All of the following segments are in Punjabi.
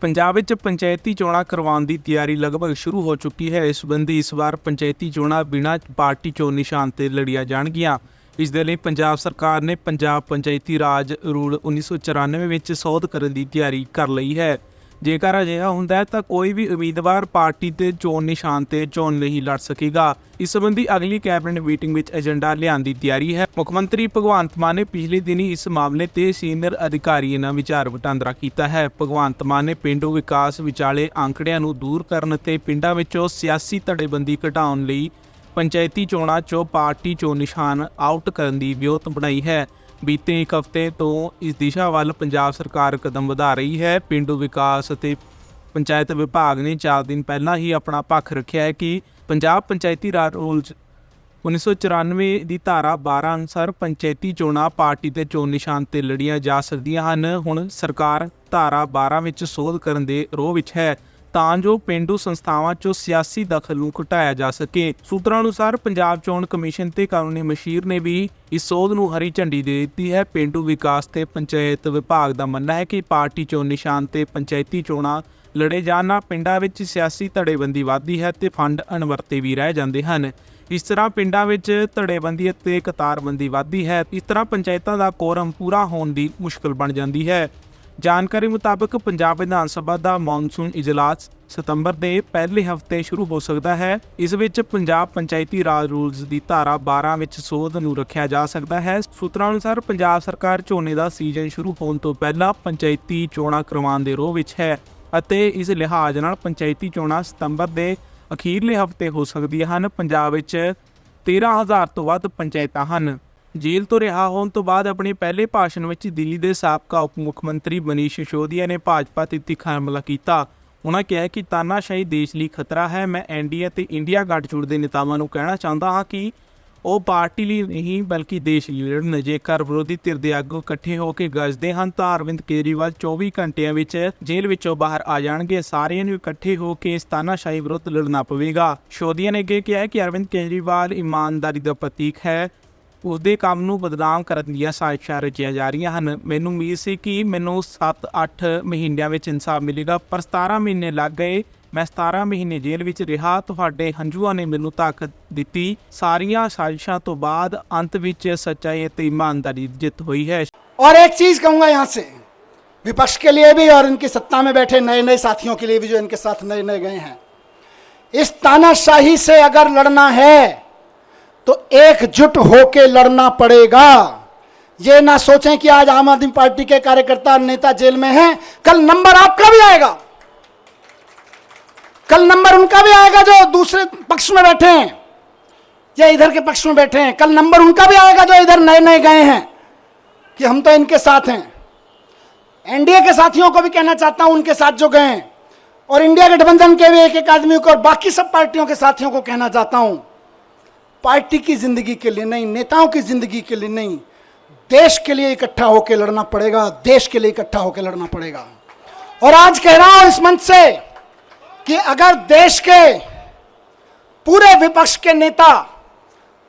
ਪੰਜਾਬ ਵਿੱਚ ਪੰਚਾਇਤੀ ਚੋਣਾਂ ਕਰਵਾਉਣ ਦੀ ਤਿਆਰੀ ਲਗਭਗ ਸ਼ੁਰੂ ਹੋ ਚੁੱਕੀ ਹੈ। ਇਸ ਸੰਬੰਧੀ ਇਸ ਵਾਰ ਪੰਚਾਇਤੀ ਚੋਣਾਂ ਬਿਨਾਂ ਪਾਰਟੀ ਚੋਣ ਨਿਸ਼ਾਨ ਤੇ ਲੜੀਆਂ ਜਾਣਗੀਆਂ। ਇਸ ਦੇ ਲਈ ਪੰਜਾਬ ਸਰਕਾਰ ਨੇ ਪੰਜਾਬ ਪੰਚਾਇਤੀ ਰਾਜ ਰੂਲ 1994 ਵਿੱਚ ਸੋਧ ਕਰਨ ਦੀ ਤਿਆਰੀ ਕਰ ਲਈ ਹੈ। ਜੇਕਰ ਅਜਿਹਾ ਹੁੰਦਾ ਹੈ, ਤਾਂ ਕੋਈ ਵੀ ਉਮੀਦਵਾਰ ਪਾਰਟੀ ਦੇ ਚੋਣ ਨਿਸ਼ਾਨ ਤੇ ਚੋਣ ਨਹੀਂ ਲੜ ਸਕੇਗਾ। ਇਸ ਸੰਬੰਧੀ ਅਗਲੀ ਕੈਬਨਿਟ ਮੀਟਿੰਗ ਵਿੱਚ ਏਜੰਡਾ ਲਿਆਉਣ ਦੀ ਤਿਆਰੀ ਹੈ। ਮੁੱਖ ਮੰਤਰੀ ਭਗਵੰਤ ਮਾਨ ਨੇ ਪਿਛਲੇ ਦਿਨੀ ਇਸ ਮਾਮਲੇ ਤੇ ਸੀਨੀਅਰ ਅਧਿਕਾਰੀਆਂ ਨਾਲ ਵਿਚਾਰ ਵਟਾਂਦਰਾ ਕੀਤਾ ਹੈ। ਭਗਵੰਤ ਮਾਨ ਨੇ ਪਿੰਡੂ ਵਿਕਾਸ ਵਿਚਾਲੇ ਅੰਕੜਿਆਂ ਨੂੰ ਦੂਰ ਕਰਨ ਤੇ ਪਿੰਡਾਂ ਵਿੱਚੋਂ ਸਿਆਸੀ ਧੜੇਬੰਦੀ ਘਟਾਉਣ ਲਈ ਪੰਚਾਇਤੀ ਚੋਣਾਂ 'ਚੋਂ ਪਾਰਟੀ ਚੋਣ ਨਿਸ਼ਾਨ ਆਊਟ ਕਰਨ ਦੀ ਵਿਉਂਤ ਬਣਾਈ ਹੈ। ਬੀਤੇ ਇੱਕ ਹਫ਼ਤੇ ਤੋਂ ਇਸ ਦਿਸ਼ਾ ਵੱਲ ਪੰਜਾਬ ਸਰਕਾਰ ਕਦਮ ਵਧਾ ਰਹੀ ਹੈ। ਪਿੰਡੂ ਵਿਕਾਸ ਅਤੇ ਪੰਚਾਇਤ ਵਿਭਾਗ ਨੇ 4 ਦਿਨ ਪਹਿਲਾਂ ਹੀ ਆਪਣਾ ਪੱਖ ਰੱਖਿਆ ਹੈ ਕਿ ਪੰਜਾਬ ਪੰਚਾਇਤੀ ਰਾਜ ਰੂਲ 'ਚ 1994 ਦੀ ਧਾਰਾ 12 ਅਨੁਸਾਰ ਪੰਚਾਇਤੀ ਚੋਣਾਂ ਪਾਰਟੀ ਤੇ ਚੋਣ ਨਿਸ਼ਾਨ ਤੇ ਲੜੀਆਂ ਜਾ ਸਕਦੀਆਂ ਹਨ। ਹੁਣ ਸਰਕਾਰ ਧਾਰਾ 12 ਵਿੱਚ ਸੋਧ ਕਰਨ ਦੇ ਰੋਹ ਵਿੱਚ ਹੈ। ਤਾਂ ਜੋ ਪਿੰਡੂ ਸੰਸਥਾਵਾਂ 'ਚੋਂ ਸਿਆਸੀ ਦਖਲ ਨੂੰ ਘਟਾਇਆ ਜਾ ਸਕੇ। ਸੂਤਰਾਂ ਅਨੁਸਾਰ ਪੰਜਾਬ ਚੋਣ ਕਮਿਸ਼ਨ ਤੇ ਕਾਨੂੰਨੀ ਮਸ਼ੀਰ ਨੇ ਵੀ ਇਸ ਸੋਧ ਨੂੰ ਹਰੀ ਝੰਡੀ ਦੇ ਦਿੱਤੀ ਹੈ। ਪਿੰਡੂ ਵਿਕਾਸ ਤੇ ਪੰਚਾਇਤ ਵਿਭਾਗ ਦਾ ਮੰਨਣਾ ਹੈ ਕਿ ਪਾਰਟੀ ਚੋਣ ਨਿਸ਼ਾਨ ਤੇ ਪੰਚਾਇਤੀ ਚੋਣਾਂ ਲੜੇ ਜਾਣ ਨਾਲ ਪਿੰਡਾਂ ਵਿੱਚ ਸਿਆਸੀ ਧੜੇਬੰਦੀ ਵੱਧਦੀ ਹੈ ਤੇ ਫੰਡ ਅਣਵਰਤੇ ਵੀ ਰਹਿ ਜਾਂਦੇ ਹਨ। ਇਸ ਤਰ੍ਹਾਂ ਪਿੰਡਾਂ ਵਿੱਚ ਧੜੇਬੰਦੀ ਅਤੇ ਕਤਾਰਬੰਦੀ ਵੱਧਦੀ ਹੈ। ਇਸ ਤਰ੍ਹਾਂ ਪੰਚਾਇਤਾਂ ਦਾ ਕੋਰਮ ਪੂਰਾ ਹੋਣ ਦੀ ਮੁਸ਼ਕਲ ਬਣ ਜਾਂਦੀ ਹੈ। ਜਾਣਕਾਰੀ ਮੁਤਾਬਕ ਪੰਜਾਬ ਵਿਧਾਨ ਸਭਾ ਦਾ ਮੌਨਸੂਨ ਇਜਲਾਸ ਸਤੰਬਰ ਦੇ ਪਹਿਲੇ ਹਫ਼ਤੇ ਸ਼ੁਰੂ ਹੋ ਸਕਦਾ ਹੈ। ਇਸ ਵਿੱਚ ਪੰਜਾਬ ਪੰਚਾਇਤੀ ਰਾਜ ਰੂਲਸ ਦੀ ਧਾਰਾ 12 ਵਿੱਚ ਸੋਧ ਨੂੰ ਰੱਖਿਆ ਜਾ ਸਕਦਾ ਹੈ। ਸੂਤਰਾਂ ਅਨੁਸਾਰ ਪੰਜਾਬ ਸਰਕਾਰ ਝੋਨੇ ਦਾ ਸੀਜ਼ਨ ਸ਼ੁਰੂ ਹੋਣ ਤੋਂ ਪਹਿਲਾਂ ਪੰਚਾਇਤੀ ਚੋਣਾਂ ਕਰਵਾਉਣ ਦੇ ਰੋਹ ਵਿੱਚ ਹੈ ਅਤੇ ਇਸ ਲਿਹਾਜ਼ ਨਾਲ ਪੰਚਾਇਤੀ ਚੋਣਾਂ ਸਤੰਬਰ ਦੇ ਅਖੀਰਲੇ ਹਫ਼ਤੇ ਹੋ ਸਕਦੀਆਂ ਹਨ। ਪੰਜਾਬ ਵਿੱਚ 13000 ਤੋਂ ਵੱਧ ਪੰਚਾਇਤਾਂ ਹਨ। ਜੇਲ੍ਹ ਤੋਂ ਰਿਹਾ ਹੋਣ ਤੋਂ ਬਾਅਦ ਆਪਣੇ ਪਹਿਲੇ ਭਾਸ਼ਣ ਵਿੱਚ ਦਿੱਲੀ ਦੇ ਸਾਬਕਾ ਉਪ ਮੁੱਖ ਮੰਤਰੀ ਮਨੀਸ਼ ਸਿਸੋਦੀਆ ਨੇ ਭਾਜਪਾ ਤੇ ਤਿੱਖਾ ਹਮਲਾ ਕੀਤਾ। ਉਹਨਾਂ ਕਿਹਾ ਕਿ ਤਾਨਾਸ਼ਾਹੀ ਦੇਸ਼ ਲਈ ਖਤਰਾ ਹੈ। ਮੈਂ ਐਨਡੀਏ ਤੇ ਇੰਡੀਆ ਗੱਠਜੋੜ ਦੇ ਨੇਤਾਵਾਂ ਨੂੰ ਕਹਿਣਾ ਚਾਹੁੰਦਾ ਹਾਂ ਕਿ ਉਹ ਪਾਰਟੀ ਲਈ ਨਹੀਂ, ਬਲਕਿ ਦੇਸ਼ ਲਈ ਲੜਨ, ਜੇਕਰ ਵਿਰੋਧੀ ਧਿਰ ਦੇ ਆਗੂ ਇਕੱਠੇ ਹੋ ਕੇ ਗੱਜਦੇ ਹਨ ਤਾਂ ਅਰਵਿੰਦ ਕੇਜਰੀਵਾਲ 24 ਘੰਟਿਆਂ ਵਿੱਚ ਜੇਲ੍ਹ ਵਿੱਚੋਂ ਬਾਹਰ ਆ ਜਾਣਗੇ। ਸਾਰਿਆਂ ਨੂੰ ਇਕੱਠੇ ਹੋ ਕੇ ਇਸ ਤਾਨਾਸ਼ਾਹੀ ਵਿਰੁੱਧ ਲੜਨਾ ਪਵੇਗਾ। ਸ਼ੋਧੀਆ ਨੇ ਅੱਗੇ ਕਿਹਾ ਕਿ ਅਰਵਿੰਦ ਕੇਜਰੀਵਾਲ ਇਮਾਨਦਾਰੀ ਦਾ ਪ੍ਰਤੀਕ ਹੈ। ਉਸਦੇ ਕੰਮ ਨੂੰ ਬਦਨਾਮ ਕਰਨ ਦੀਆਂ ਸਾਜ਼ਿਸ਼ਾਂ ਰਚੀਆਂ ਜਾ ਰਹੀਆਂ ਹਨ ਮੈਨੂੰ ਉਮੀਦ ਸੀ ਕਿ ਮੈਨੂੰ 7-8 ਮਹੀਨਿਆਂ ਵਿੱਚ ਇਨਸਾਫ ਮਿਲੇਗਾ ਪਰ 17 ਮਹੀਨੇ ਲੱਗ ਗਏ ਮੈਂ 17 ਮਹੀਨੇ ਜੇਲ੍ਹ ਵਿੱਚ ਰਿਹਾ ਤੁਹਾਡੇ ਹੰਝੂਆਂ ਨੇ ਮੈਨੂੰ ਤਾਕਤ ਦਿੱਤੀ ਸਾਰੀਆਂ ਸਾਜ਼ਿਸ਼ਾਂ ਤੋਂ ਬਾਅਦ ਅੰਤ ਵਿੱਚ ਸੱਚਾਈ ਅਤੇ ਇਮਾਨਦਾਰੀ ਦੀ ਜਿੱਤ ਹੋਈ ਹੈ और एक चीज कहूंगा यहां से विपक्ष के लिए भी और इनकी सत्ता में बैठे नए नए साथियों के लिए भी जो इनके साथ नए नए गए हैं इस तानाशाही से अगर लड़ना है तो एकजुट होके लड़ना पड़ेगा। ये ना सोचें कि आज आम आदमी पार्टी के कार्यकर्ता नेता जेल में हैं, कल नंबर आपका भी आएगा। कल नंबर उनका भी आएगा जो दूसरे पक्ष में बैठे हैं, या इधर के पक्ष में बैठे हैं। कल नंबर उनका भी आएगा जो इधर नए नए गए हैं, कि हम तो इनके साथ हैं। एनडीए के साथियों को भी कहना चाहता हूँ, उनके साथ जो गए और इंडिया गठबंधन के भी एक एक आदमी को और बाकी सब पार्टियों के साथियों को कहना चाहता हूँ। पार्टी की ज़िंदगी के लिए नहीं, नेताओं की ज़िंदगी के लिए नहीं, देश के लिए इकट्ठा होकर लड़ना पड़ेगा, देश के लिए इकट्ठा होकर लड़ना पड़ेगा। और आज कह रहा हूँ इस मंच से कि अगर देश के पूरे विपक्ष के नेता